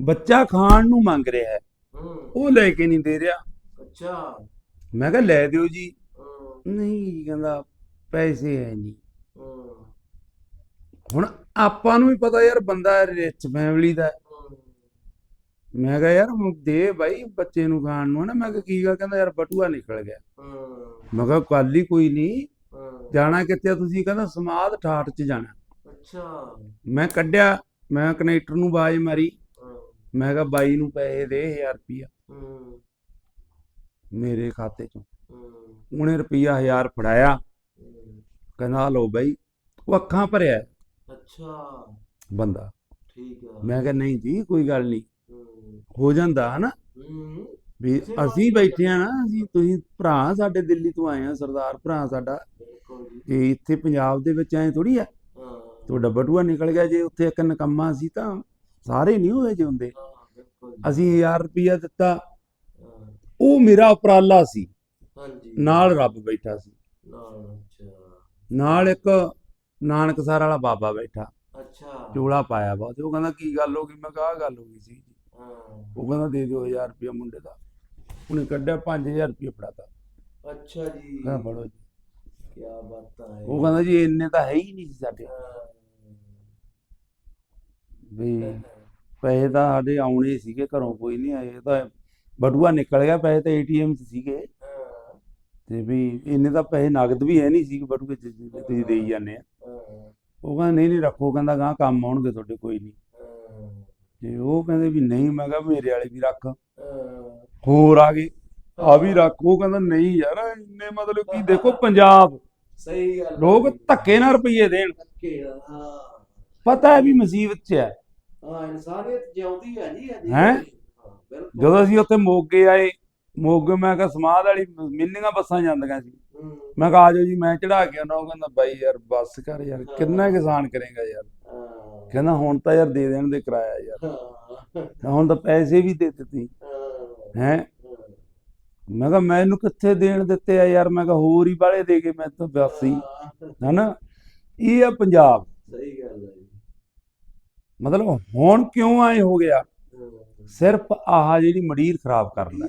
ਬੱਚਾ ਖਾਣ ਨੂੰ ਮੰਗ ਰਿਹਾ ਹੈ। ਉਹ ਲੈ ਕੇ ਨਹੀਂ ਦੇ ਰਿਹਾ। ਅੱਛਾ। ਮੈਂ ਕਿਹਾ ਲੈ ਦਿਓ ਜੀ। ਨਹੀਂ ਕਹਿੰਦਾ ਪੈਸੇ ਹੈ ਨਹੀਂ। ਹੁਣ ਆਪਾਂ ਨੂੰ ਵੀ ਪਤਾ ਯਾਰ ਬੰਦਾ ਰਿਚ ਫੈਮਿਲੀ ਦਾ ਮੈਂ ਕਿਹਾ ਯਾਰ ਦੇ ਬਾਈ ਬੱਚੇ ਨੂੰ ਖਾਣ ਨੂੰ ਨਾ ਮੈਂ ਕਿਹਾ ਕੀ ਗੱਲ? ਕਹਿੰਦਾ ਯਾਰ ਬਟੂਆ ਨਿਕਲ ਗਿਆ। ਹਾਂ, ਮੈਂ ਕਿਹਾ ਕੱਲ ਹੀ ਕੋਈ ਨਹੀਂ। ਜਾਣਾ ਕਿੱਥੇ ਤੁਸੀਂ? ਕਹਿੰਦਾ ਸਮਾਧ ਠਾਠ ਚ ਜਾਣਾ। ਅੱਛਾ। ਮੈਂ ਕੱਢਿਆ ਮੈਂ ਕਨੈਕਟਰ ਨੂੰ ਆਵਾਜ਼ ਮਾਰੀ। ਮੈਂ ਕਿਹਾ ਬਾਈ ਨੂੰ ਪੈਸੇ ਦੇ 1000 ਰੁਪਿਆ ਹਾਂ, ਮੇਰੇ ਖਾਤੇ ਚੋਂ। ਉਹਨੇ ਰੁਪਿਆ 1000 ਫੜਾਇਆ। ਕਹਿੰਦਾ ਲਓ ਬਾਈ ਉਹ ਅੱਖਾਂ ਭਰਿਆ ਅੱਛਾ। ਬੰਦਾ। ਠੀਕ ਆ। ਮੈਂ ਕਿਹਾ ਨਹੀਂ ਜੀ ਕੋਈ ਗੱਲ ਨਹੀਂ। ਹੋ ਜਾਂਦਾ ਹਨਾ? ਵੀ ਅਸੀਂ ਬੈਠੇ ਆ ਨਾ ਅਸੀਂ ਤੁਸੀਂ ਭਰਾ ਸਾਡੇ ਦਿੱਲੀ ਤੋਂ ਆਏ ਆ ਸਰਦਾਰ ਭਰਾ ਸਾਡਾ। ਤੇ ਇੱਥੇ ਪੰਜਾਬ ਦੇ ਵਿੱਚ ਐ ਥੋੜੀ ਆ। ਤੁਹਾਡਾ ਬਟੂਆ ਨਿਕਲ ਗਿਆ ਜੇ ਉੱਥੇ ਇੱਕ ਨਕੰਮਾ ਸੀ ਤਾਂ ਸਾਰੇ ਨਹੀਂ ਹੋਏ ਜੇ ਹੁੰਦੇ। ਹਾਂ, ਬਿਲਕੁਲ ਜੀ। ਅਸੀਂ 1000 ਰੁਪਿਆ ਦਿੱਤਾ। ਉਹ ਮੇਰਾ ਉਪਰਾਲਾ ਸੀ। ਹਾਂਜੀ। ਨਾਲ ਰੱਬ ਬੈਠਾ ਸੀ। ਨਾਲ ਅੱਛਾ। ਨਾਲ ਇੱਕ ਨਾਨਕਸਰ ਵਾਲਾ ਬਾਬਾ ਬੈਠਾ। ਅੱਛਾ। ਚੋਲਾ ਪਾਇਆ ਤੇ ਉਹ ਕਹਿੰਦਾ ਕੀ ਗੱਲ ਹੋ ਗਈ? ਮੈਂ ਕਿਹਾ ਗੱਲ ਹੋ ਗਈ ਸੀ। ਉਹ ਕਹਿੰਦਾ ਦੇ ਦਿਓ 1000 ਰੁਪਇਆ ਮੁੰਡੇ ਦਾ। ਉਹਨੇ ਕੱਢਿਆ 5000 ਰੁਪਇਆ ਫੜਾਤਾ। ਅੱਛਾ ਜੀ। ਕਹਿੰਦਾ ਫੜੋ ਜੀ। ਕੀ ਬਾਤਾਂ ਹੈ। ਉਹ ਕਹਿੰਦਾ ਜੀ ਇੰਨੇ ਤਾਂ ਹੈ ਹੀ ਨਹੀਂ ਸੀ ਸਾਡੇ। ਵੀ ਪੈਸੇ ਤਾਂ ਸਾਡੇ ਆਉਣੇ ਸੀਗੇ ਘਰੋਂ ਕੋਈ ਨਹੀਂ ਆਏ। ਤਾਂ ਬਟੂਆ ਨਿਕਲ ਗਿਆ ਪੈਸੇ ਤਾਂ ਏਟੀਐਮ 'ਚ ਸੀਗੇ। ਤੇ ਵੀ ਇੰਨੇ ਤਾਂ ਪੈਸੇ ਨਗਦ ਵੀ ਹੈ ਨਹੀਂ ਸੀ ਬਟੂਏ 'ਚ ਤੁਸੀਂ ਦੇਈ ਜਾਂਦੇ ਆ। ਉਹ ਕਹਿੰਦਾ ਨਹੀਂ ਨਹੀਂ ਰੱਖੋ। ਕਹਿੰਦਾ ਗਾਂ ਕੰਮ ਆਉਣਗੇ ਤੁਹਾਡੇ ਕੋਈ ਨਹੀਂ। ਤੇ ਉਹ ਕਹਿੰਦੇ ਵੀ ਨਹੀਂ ਮੈਂ ਕਿਹਾ ਮੇਰੇ ਵਾਲੇ ਵੀ ਰੱਖ। ਹੋਰ ਆ ਗਏ। ਆ ਵੀ ਰੱਖ। ਉਹ ਕਹਿੰਦਾ ਨਹੀਂ ਯਾਰ ਇੰਨੇ ਮਤਲਬ ਕੀ ਦੇਖੋ ਪੰਜਾਬ। ਸਹੀ ਗੱਲ ਲੋਕ ਧੱਕੇ ਨਾਲ ਰੁਪਈਏ ਦੇਣ। ਧੱਕੇ ਹਾਂ। ਪਤਾ ਹੈ ਵੀ ਮੁਸੀਬਤ 'ਚ ਹੈ। ਹਾਂ ਇਨਸਾਨੀਅਤ ਜਿਉਂਦੀ ਹੈ ਜੀ ਹੈਂ? ਜਦੋਂ ਅਸੀਂ ਉੱਥੇ ਮੋਗੇ ਆਏ ਮੋਗੇ ਮੈਂ ਕਿਹਾ ਸਮਾਧ ਵਾਲੀ ਮਿੰਨੀਆਂ ਬੱਸਾਂ ਜਾਂਦੀਆਂ ਸੀ। ਮੈਂ ਕਿਹਾ ਆਜੋ ਜੀ ਮੈਂ ਚੜਾ ਕੇ ਆਉਣਾ ਉਹ ਕਹਿੰਦਾ ਬਾਈ ਯਾਰ ਬੱਸ ਕਰ ਯਾਰ ਕਿੰਨਾ ਕਿਸਾਨ ਕਰੇਗਾ ਯਾਰ। ਕਹਿੰਦਾ ਹੁਣ ਤਾਂ ਯਾਰ ਦੇ ਦੇਣ ਦੇ ਕਿਰਾਇਆ ਯਾਰ। ਹਾਂ, ਹੁਣ ਤਾਂ ਪੈਸੇ ਵੀ ਦੇ ਦਿੱਤੀ। ਹਾਂ, ਮੈਂ ਕਿਹਾ ਮੈਨੂੰ ਕਿੱਥੇ ਦੇਣ ਦਿੱਤੇ ਆ ਯਾਰ? ਮੈਂ ਕਿਹਾ ਹੋਰ ਹੀ ਬਾਲੇ ਦੇ ਕੇ ਮੈਂ ਤਾਂ ਹਾਂ, ਹਨਾ? ਇਹ ਆ ਪੰਜਾਬ। ਸਹੀ ਗੱਲ ਹੈ ਜੀ। ਮਤਲਬ ਹੁਣ ਕਿਉਂ ਆਏ ਹੋ ਗਿਆ? ਸਿਰਫ ਆਹ ਜਿਹੜੀ ਮਡੀਰ ਖਰਾਬ ਕਰ ਲੈ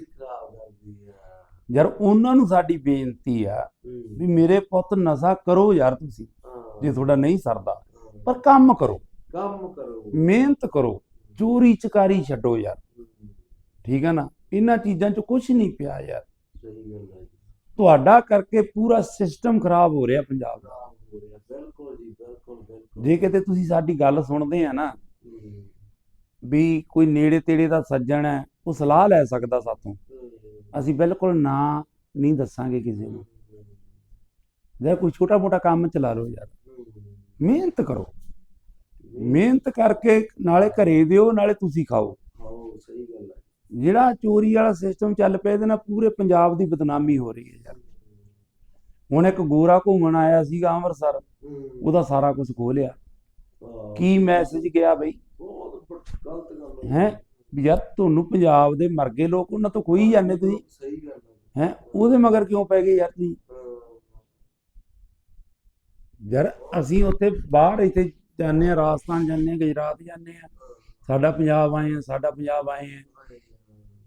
ਯਾਰ ਉਹਨਾਂ ਨੂੰ ਸਾਡੀ ਬੇਨਤੀ ਆ ਵੀ ਮੇਰੇ ਪੁੱਤ ਨਸ਼ਾ ਕਰੋ ਯਾਰ ਤੁਸੀਂ। ਜੇ ਤੁਹਾਡਾ ਨਹੀਂ ਸਰਦਾ। ਪਰ ਕੰਮ ਕਰੋ। ਕੰਮ ਕਰੋ। ਮਿਹਨਤ ਕਰੋ। ਚੋਰੀ ਚਕਾਰੀ ਛੱਡੋ ਯਾਰ। ਠੀਕ ਹੈ ਨਾ? ਇਹਨਾਂ ਚੀਜ਼ਾਂ 'ਚ ਕੁਝ ਨਹੀਂ ਪਿਆ ਯਾਰ। ਸਹੀ ਗੱਲ ਹੈ ਜੀ। ਤੁਹਾਡਾ ਕਰਕੇ ਪੂਰਾ ਸਿਸਟਮ ਖਰਾਬ ਹੋ ਰਿਹਾ ਪੰਜਾਬ ਦਾ। ਖਰਾਬ ਹੋ ਰਿਹਾ। ਬਿਲਕੁਲ ਜੀ ਬਿਲਕੁਲ ਬਿਲਕੁਲ। ਜੇ ਕਿਤੇ ਤੁਸੀਂ ਸਾਡੀ ਗੱਲ ਸੁਣਦੇ ਆ ਨਾ ਵੀ ਕੋਈ ਨੇੜੇ ਤੇੜੇ ਦਾ ਸੱਜਣ ਹੈ ਉਹ ਸਲਾਹ ਲੈ ਸਕਦਾ ਸਾਥੋਂ। ਅਸੀਂ ਬਿਲਕੁਲ ਨਾ ਨਹੀਂ ਦੱਸਾਂਗੇ ਕਿਸੇ ਨੂੰ। ਜੇ ਕੋਈ ਛੋਟਾ ਮੋਟਾ ਕੰਮ ਚਲਾ ਲਓ ਯਾਰ। ਮਿਹਨਤ ਕਰੋ। ਮਿਹਨਤ ਕਰਕੇ ਨਾਲੇ ਘਰੇ ਦਿਓ ਨਾਲੇ ਤੁਸੀਂ ਖਾਓ। ਹਾਂ ਸਹੀ ਗੱਲ ਹੈ। ਜਿਹੜਾ ਚੋਰੀ ਵਾਲਾ ਸਿਸਟਮ ਚੱਲ ਪਿਆ ਇਹਦੇ ਨਾਲ ਪੂਰੇ ਪੰਜਾਬ ਦੀ ਬਦਨਾਮੀ ਹੋ ਰਹੀ ਹੈ ਯਾਰ। ਹੁਣ ਇੱਕ ਗੋਰਾ ਘੁੰਮਣ ਆਇਆ ਸੀਗਾ ਅੰਮ੍ਰਿਤਸਰ ਉਹਦਾ ਸਾਰਾ ਕੁਝ ਖੋਲਿਆ। ਹਾਂ, ਕੀ ਮੈਸੇਜ ਗਿਆ ਬਈ? ਹੈਂ? ਯਾਰ ਤੁਹਾਨੂੰ ਪੰਜਾਬ ਦੇ ਮਰ ਗਏ ਲੋਕ ਉਹਨਾਂ ਤੋਂ ਕੋਈ ਜਾਂਦੇ ਤੁਸੀਂ? ਸਹੀ ਗੱਲ ਹੈ। ਹੈ? ਉਹਦੇ ਮਗਰ ਕਿਉਂ ਪੈ ਗਏ ਯਾਰ ਤੁਸੀਂ? ਯਾਰ ਅਸੀਂ ਉੱਥੇ ਬਾਹਰ ਇੱਥੇ ਜਾਂਦੇ ਆ ਰਾਜਸਥਾਨ ਜਾਂਦੇ ਆ ਗੁਜਰਾਤ ਜਾਂਦੇ ਆ ਸਾਡਾ ਪੰਜਾਬ ਆਏ ਆ ਸਾਡਾ ਪੰਜਾਬ ਆਏ ਆ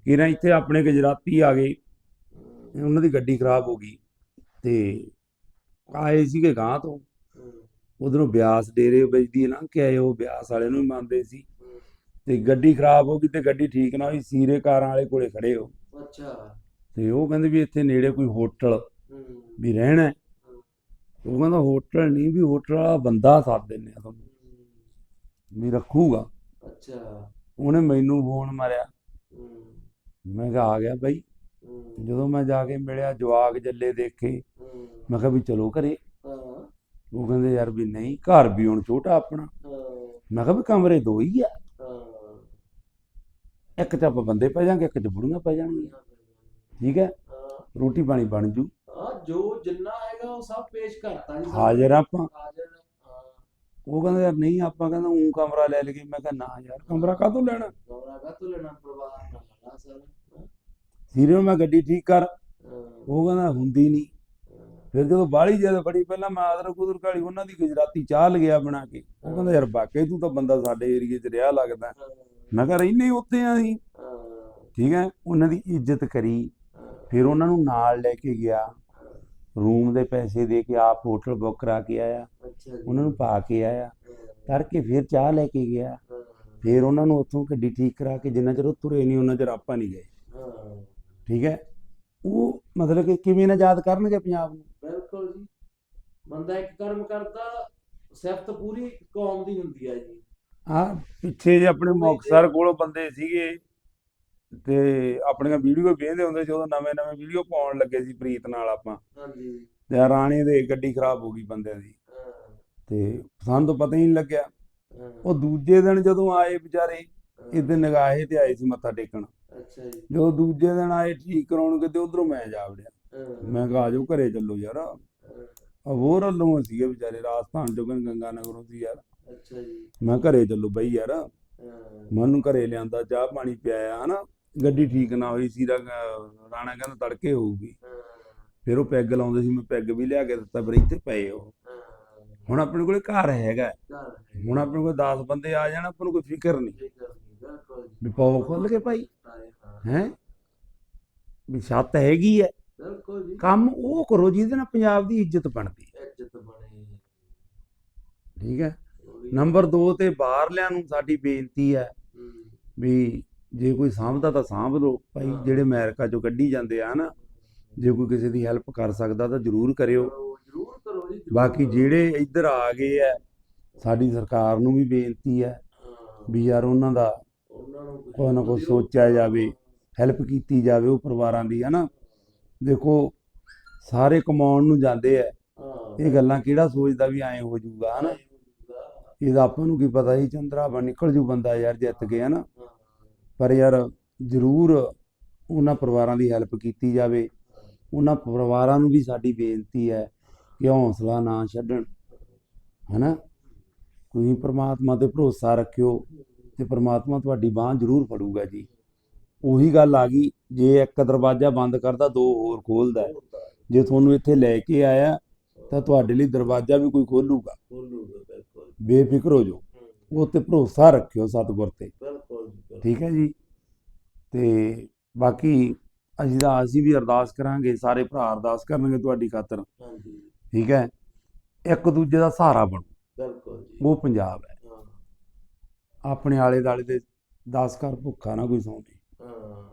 ਕਿਰਾਂ ਇੱਥੇ ਆਪਣੇ ਗੁਜਰਾਤੀ ਆ ਗਏ। ਉਹਨਾਂ ਦੀ ਗੱਡੀ ਖਰਾਬ ਹੋ ਗਈ ਤੇ ਆਏ ਸੀਗੇ ਗਾਂ ਤੋਂ। ਉਧਰੋਂ ਬਿਆਸ ਡੇਰੇ ਵੱਜਦੀ ਲੰਘ ਕੇ ਆਏ ਉਹ ਬਿਆਸ ਵਾਲੇ ਨੂੰ ਹੀ ਮੰਨਦੇ ਸੀ। ਤੇ ਗੱਡੀ ਖਰਾਬ ਹੋ ਗਈ ਤੇ ਗੱਡੀ ਠੀਕ ਨਾ ਹੋਈ ਸੀਰੇ ਕਾਰਾਂ ਵਾਲੇ ਕੋਲੇ ਖੜੇ ਹੋ। ਅੱਛਾ। ਤੇ ਉਹ ਕਹਿੰਦੇ ਵੀ ਇੱਥੇ ਨੇੜੇ ਕੋਈ ਹੋਟਲ ਵੀ ਰਹਿਣਾ। ਉਹ ਕਹਿੰਦਾ ਹੋਟਲ ਨਹੀਂ ਵੀ ਹੋਟਲ ਵਾਲਾ ਬੰਦਾ ਸਾਥ ਦਿੰਨੇ ਆ ਤੁਹਾਨੂੰ। ਵੀ ਰੱਖੂਗਾ। ਅੱਛਾ। ਉਹਨੇ ਮੈਨੂੰ ਫੋਨ ਮਾਰਿਆ। ਮੈਂ ਕਿਹਾ ਆ ਗਿਆ ਬਾਈ। ਜਦੋਂ ਮੈਂ ਜਾ ਕੇ ਮਿਲਿਆ ਜਵਾਕ ਜੱਲੇ ਦੇਖੇ। ਮੈਂ ਕਿਹਾ ਵੀ ਚਲੋ ਘਰੇ। ਹਾਂ, ਉਹ ਕਹਿੰਦੇ ਯਾਰ ਵੀ ਨਹੀਂ ਘਰ ਵੀ ਹੁਣ ਛੋਟਾ ਆਪਣਾ। ਮੈਂ ਕਿਹਾ ਵੀ ਕਮਰੇ ਦੋ ਹੀ ਆ। ਇੱਕ ਚ ਆਪਾਂ ਬੰਦੇ ਪੈ ਜਾਾਂਗੇ ਇੱਕ ਚ ਬੁੜੀਆਂ ਪੈ ਜਾਣਗੀਆਂ। ਠੀਕ ਹੈ? ਰੋਟੀ ਪਾਣੀ ਬਣ ਜੂ। ਹਾਂ ਜੋ ਜਿੰਨਾ ਉਹ ਸਭ ਪੇਸ਼ ਕਰਤਾ ਜੀ ਹਾਜ਼ਰ ਆਪਾਂ। ਹਾਜ਼ਰ ਉਹ ਕਹਿੰਦਾ ਯਾਰ ਨਹੀਂ ਆਪਾਂ ਕਹਿੰਦਾ ਉਂ ਕਮਰਾ ਲੈ ਲਈਏ। ਮੈਂ ਕਿਹਾ ਨਾ ਯਾਰ ਕਮਰਾ ਕਾਹਤੋਂ ਲੈਣਾ? ਲੈਣਾ? ਪਰਿਵਾਰ ਨਾਲ ਲੈਣਾ ਸਰ। ਹਾਂ, ਸੀਰੀਓ ਮੈਂ ਗੱਡੀ ਠੀਕ ਕਰ। ਉਹ ਕਹਿੰਦਾ ਹੁੰਦੀ ਨਹੀਂ। ਫਿਰ ਜਦੋਂ ਬਾਹਲੀ ਜ਼ਿਆਦਾ ਫੜੀ ਪਹਿਲਾਂ ਮੈਂ ਆਦਰ ਕੁਦਰ ਕਾਲੀ ਉਹਨਾਂ ਦੀ ਗੁਜਰਾਤੀ ਚਾਹ ਲਗਿਆ ਬਣਾ ਕੇ। ਉਹ ਕਹਿੰਦਾ ਯਾਰ ਵਾਕਈ ਤੂੰ ਤਾਂ ਬੰਦਾ ਸਾਡੇ ਏਰੀਏ 'ਚ ਰਿਹਾ ਲੱਗਦਾ। ਮੈਂ ਕਿਹਾ ਰਹਿੰਦੇ ਉੱਥੇ ਆ ਅਸੀਂ। ਠੀਕ ਹੈ? ਉਹਨਾਂ ਦੀ ਇੱਜ਼ਤ ਕਰੀ। ਫਿਰ ਉਹਨਾਂ ਨੂੰ ਨਾਲ ਲੈ ਕੇ ਗਿਆ। ਰੂਮ ਦੇ ਪੈਸੇ ਦੇ ਕੇ ਆਪ ਹੋਟਲ ਬੁੱਕ ਕਰਾ ਕੇ ਆਇਆ। ਉਹਨਾਂ ਨੂੰ ਪਾ ਕੇ ਆਇਆ। ਤੜਕੇ ਫਿਰ ਚਾਹ ਲੈ ਕੇ ਗਿਆ। ਫਿਰ ਉਹਨਾਂ ਨੂੰ ਉੱਥੋਂ ਗੱਡੀ ਠੀਕ ਕਰਾ ਕੇ ਜਿੰਨਾ ਚਿਰ ਉਹ ਤੁਰੇ ਨਹੀਂ ਉਹਨਾਂ ਚਿਰ ਆਪਾਂ ਨਹੀਂ ਗਏ। ਠੀਕ ਹੈ? ਉਹ ਮਤਲਬ ਕਿ ਕਿਵੇਂ ਨਾ ਯਾਦ ਕਰਨਗੇ ਪੰਜਾਬ ਨੂੰ? ਬਿਲਕੁਲ ਜੀ। ਬੰਦਾ ਇੱਕ ਕਰਮ ਕਰਦਾ ਸਿਫਤ ਪੂਰੀ ਕੌਮ ਦੀ ਹੁੰਦੀ ਹੈ ਜੀ। ਆ ਪਿੱਛੇ ਜੇ ਆਪਣੇ ਮੁਕਤਸਰ ਕੋਲੋਂ ਬੰਦੇ ਸੀਗੇ। ਤੇ ਆਪਣੀਆਂ ਵੀਡੀਓ ਵੇਖਦੇ ਹੁੰਦੇ ਸੀ ਉਦੋਂ ਨਵੇਂ ਨਵੇਂ ਵੀਡੀਓ ਪਾਉਣ ਲੱਗੇ ਸੀ ਪ੍ਰੀਤ ਨਾਲ ਆਪਾਂ। ਹਾਂਜੀ। ਤੇ ਰਾਣੇ ਦੇ ਗੱਡੀ ਖਰਾਬ ਹੋ ਗਈ ਬੰਦਿਆਂ ਦੀ। ਤੇ ਸਾਨੂੰ ਤਾਂ ਪਤਾ ਹੀ ਨਹੀਂ ਲੱਗਿਆ। ਉਹ ਦੂਜੇ ਦਿਨ ਜਦੋਂ ਆਏ ਵਿਚਾਰੇ ਇਦਾਂ ਨਿਗਾਹੇ ਤੇ ਆਏ ਸੀ ਮੱਥਾ ਟੇਕਣ। ਅੱਛਾ ਜੀ। ਜਦੋਂ ਦੂਜੇ ਦਿਨ ਆਏ ਠੀਕ ਕਰਾਉਣ ਤੇ ਉਧਰੋਂ ਮੈਂ ਜਾ ਵੜਿਆ। ਮੈਂ ਕਿਹਾ ਆਜੋ ਘਰੇ ਚੱਲੋ ਯਾਰ। ਹੋਰ ਵੱਲੋਂ ਸੀਗੇ ਵਿਚਾਰੇ ਰਾਜਸਥਾਨ ਚੋਂ ਗੰਗਾ ਨਗਰੋਂ ਸੀ ਯਾਰ। ਅੱਛਾ ਜੀ। ਮੈਂ ਘਰੇ ਚੱਲੋ ਬਈ ਯਾਰ। ਮੈਨੂੰ ਘਰੇ ਲਿਆਂਦਾ ਚਾਹ ਪਾਣੀ ਪਿਆਇਆ ਹਨਾ। ਗੱਡੀ ਠੀਕ ਨਾ ਹੋਈ ਸੀ ਰਾ- ਰਾਣਾ ਕਹਿੰਦਾ ਤੜਕੇ ਹੋਊਗੀ। ਫਿਰ ਉਹ ਪੈਗ ਲਾਉਂਦੇ ਸੀ, ਮੈਂ ਪੈਗ ਵੀ ਲਿਆ ਕੇ ਦਿੱਤਾ, ਫਿਰ ਇੱਥੇ ਪਏ ਉਹ। ਹੁਣ ਆਪਣੇ ਕੋਲੇ ਘਰ ਹੈਗਾ। ਹੁਣ ਆਪਣੇ ਕੋਲ 10 ਬੰਦੇ ਆ ਜਾਣ, ਆਪਾਂ ਨੂੰ ਕੋਈ ਫਿਕਰ ਨਹੀਂ। ਵੀ ਪਾਓ ਖੁੱਲ ਕੇ ਭਾਈ। ਹੈ? ਵੀ ਛੱਤ ਹੈਗੀ ਹੈ ਬਿਲਕੁਲ ਜੀ ਕੰਮ ਉਹ ਕਰੋ, ਜਿਹਦੇ ਨਾਲ ਪੰਜਾਬ ਦੀ ਇੱਜ਼ਤ ਬਣਦੀ ਹੈ ਇੱਜ਼ਤ ਬਣੇ ਠੀਕ ਹੈ ਨੰਬਰ 2 ਤੇ ਬਾਹਰਲਿਆਂ ਨੂੰ ਸਾਡੀ ਬੇਨਤੀ ਹੈ ਹੂੰ। ਵੀ ਜੇ ਕੋਈ ਸਾਂਭਦਾ ਤਾਂ ਸਾਂਭ ਲਓ। ਭਾਈ ਹਾਂ। ਜਿਹੜੇ ਅਮਰੀਕਾ ਚੋਂ ਕੱਢੀ ਜਾਂਦੇ ਆ ਨਾ ਜੇ ਕੋਈ ਕਿਸੇ ਦੀ ਹੈਲਪ ਕਰ ਸਕਦਾ ਤਾਂ ਜ਼ਰੂਰ ਕਰਿਓ। ਕਰੋ, ਜ਼ਰੂਰ ਕਰੋ ਜੀ ਬਾਕੀ। ਜਿਹੜੇ ਇੱਧਰ ਆ ਗਏ ਆ ਸਾਡੀ ਸਰਕਾਰ ਨੂੰ ਵੀ ਬੇਨਤੀ ਹੈ ਹਾਂ, ਵੀ ਯਾਰ ਉਹਨਾਂ ਦਾ ਨੂੰ ਕੋਈ ਨਾ ਦਿਓ। ਸੋਚਿਆ ਜਾਵੇ ਹੈਲਪ ਕੀਤੀ ਜਾਵੇ ਉਹ ਪਰਿਵਾਰਾਂ ਦੀ ਹਨਾ? ਦੇਖੋ ਸਾਰੇ ਕਮਾਉਣ ਨੂੰ ਜਾਂਦੇ ਆ। ਹਾਂ। ਇਹ ਗੱਲਾਂ ਕਿਹੜਾ ਸੋਚਦਾ ਵੀ ਐਂ ਹੋ ਜਾਊਗਾ ਹਨਾ? ਇਹਦਾ ਆਪਾਂ ਨੂੰ ਕੀ ਪਤਾ ਸੀ ਚੰਦਰਾਬਾ ਨਿਕਲ ਜੂ ਬੰਦਾ ਯਾਰ ਜਿੱਤ ਹਨਾ? ਹਾਂ, ਪਰ ਯਾਰ ਜ਼ਰੂਰ ਉਹਨਾਂ ਪਰਿਵਾਰਾਂ ਦੀ ਹੈਲਪ ਕੀਤੀ ਜਾਵੇ। ਉਹਨਾਂ ਪਰਿਵਾਰਾਂ ਨੂੰ ਵੀ ਸਾਡੀ ਬੇਨਤੀ ਹੈ ਕਿ ਹੌਸਲਾ ਨਾ ਛੱਡਣ। ਹਨਾ? ਤੁਸੀਂ ਪ੍ਰਮਾਤਮਾ ਤੇ ਭਰੋਸਾ ਰੱਖਿਓ ਤੇ ਪ੍ਰਮਾਤਮਾ ਤੁਹਾਡੀ ਬਾਹ ਜ਼ਰੂਰ ਫੜੂਗਾ ਜੀ। ਉਹੀ ਗੱਲ ਆ ਗਈ ਜੇ ਇੱਕ ਦਰਵਾਜ਼ਾ ਬੰਦ ਕਰਦਾ ਦੋ ਹੋਰ ਖੋਲਦਾ। ਜੇ ਤੁਹਾਨੂੰ ਇੱਥੇ ਲੈ ਕੇ ਆਇਆ ਤਾਂ ਤੁਹਾਡੇ ਲਈ ਦਰਵਾਜ਼ਾ ਵੀ ਕੋਈ ਖੋਲੂਗਾ। ਬੇਫਿਕਰ ਹੋ ਜਾਓ। ਉਹ ਤੇ ਭਰੋਸਾ ਰੱਖਿਓ ਸਤਿਗੁਰ ਤੇ। ਬਿਲਕੁਲ। ਠੀਕ ਹੈ ਜੀ? ਤੇ ਬਾਕੀ ਅਸੀਂ ਤਾਂ ਅਸੀਂ ਵੀ ਅਰਦਾਸ ਕਰਾਂਗੇ ਸਾਰੇ ਭਰਾ ਅਰਦਾਸ ਕਰਨਗੇ ਤੁਹਾਡੀ ਖਾਤਰ। ਹਾਂਜੀ। ਠੀਕ ਹੈ? ਇੱਕ ਦੂਜੇ ਦਾ ਸਹਾਰਾ ਬਣੋ। ਬਿਲਕੁਲ ਜੀ। ਉਹ ਪੰਜਾਬ ਹੈ। ਆਪਣੇ ਆਲੇ ਦਾਲੇ ਦੇ 10 ਘਰ ਭੁੱਖਾ ਨਾ ਕੋਈ ਸੌਂਦੇ ਹਾਂ।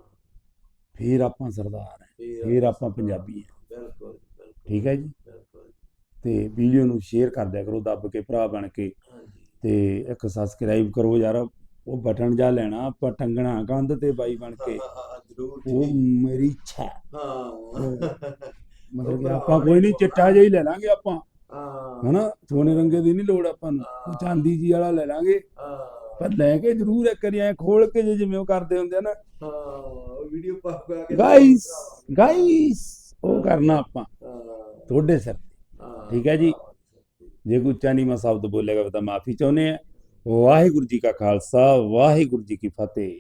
ਫੇਰ ਆਪਾਂ ਸਰਦਾਰ ਹੈ। ਫਿਰ ਆਪਾਂ ਪੰਜਾਬੀ ਹਾਂ। ਬਿਲਕੁਲ ਬਿਲਕੁਲ ਠੀਕ ਹੈ ਜੀ ਬਿਲਕੁਲ ਤੇ ਵੀਡੀਓ ਨੂੰ ਸ਼ੇਅਰ ਕਰ ਦਿਆ ਕਰੋ ਦੱਬ ਕੇ ਭਰਾ ਬਣ ਕੇ। ਹਾਂਜੀ। ਤੇ ਇੱਕ ਸਬਸਕ੍ਰਾਈਬ ਕਰੋ ਯਾਰ ਉਹ ਬਟਨ ਜਾ ਲੈਣਾ ਆਪਾਂ ਟੰਗਣਾ ਕੰਧ ਤੇ ਬਾਈ ਬਣ ਕੇ। ਜ਼ਰੂਰ ਉਹ ਮੇਰੀ ਇੱਛਾ ਹੈ। ਮਤਲਬ ਕਿ ਆਪਾਂ ਕੋਈ ਨਹੀਂ ਚਿੱਟਾ ਜਿਹਾ ਹੀ ਲੈ ਲਾਂਗੇ ਆਪਾਂ। ਹਾਂ। ਹਨਾ ਸੋਨੇ ਰੰਗੇ ਦੀ ਨਹੀਂ ਲੋੜ ਆਪਾਂ ਨੂੰ। ਚਾਂਦੀ ਜੀ ਵਾਲਾ ਲੈ ਲਾਂਗੇ। ਹਾਂ। ਪਰ ਲੈ ਕੇ ਜ਼ਰੂਰ ਇੱਕ ਵਾਰੀ ਐ ਖੋਲ ਕੇ ਜੇ ਜਿਵੇਂ ਉਹ ਕਰਦੇ ਹੁੰਦੇ ਆ ਨਾ। ਹਾਂ ਵੀਡੀਓ ਪਾ ਕੇ ਗਾਇਸ ਗਾਇਸ ਉਹ ਕਰਨਾ ਆਪਾਂ। ਤੁਹਾਡੇ ਸਿਰ ਠੀਕ ਹੈ ਜੀ। ਜੇ ਕੋਈ ਉੱਚਾ ਨੀਵਾਂ ਸ਼ਬਦ ਬੋਲੇਗਾ ਤਾਂ ਮਾਫੀ ਚਾਹੁੰਦੇ ਆ ਵਾਹਿਗੁਰੂ ਜੀ ਕਾ ਖਾਲਸਾ, ਵਾਹਿਗੁਰੂ ਜੀ ਕੀ ਫਤਿਹ।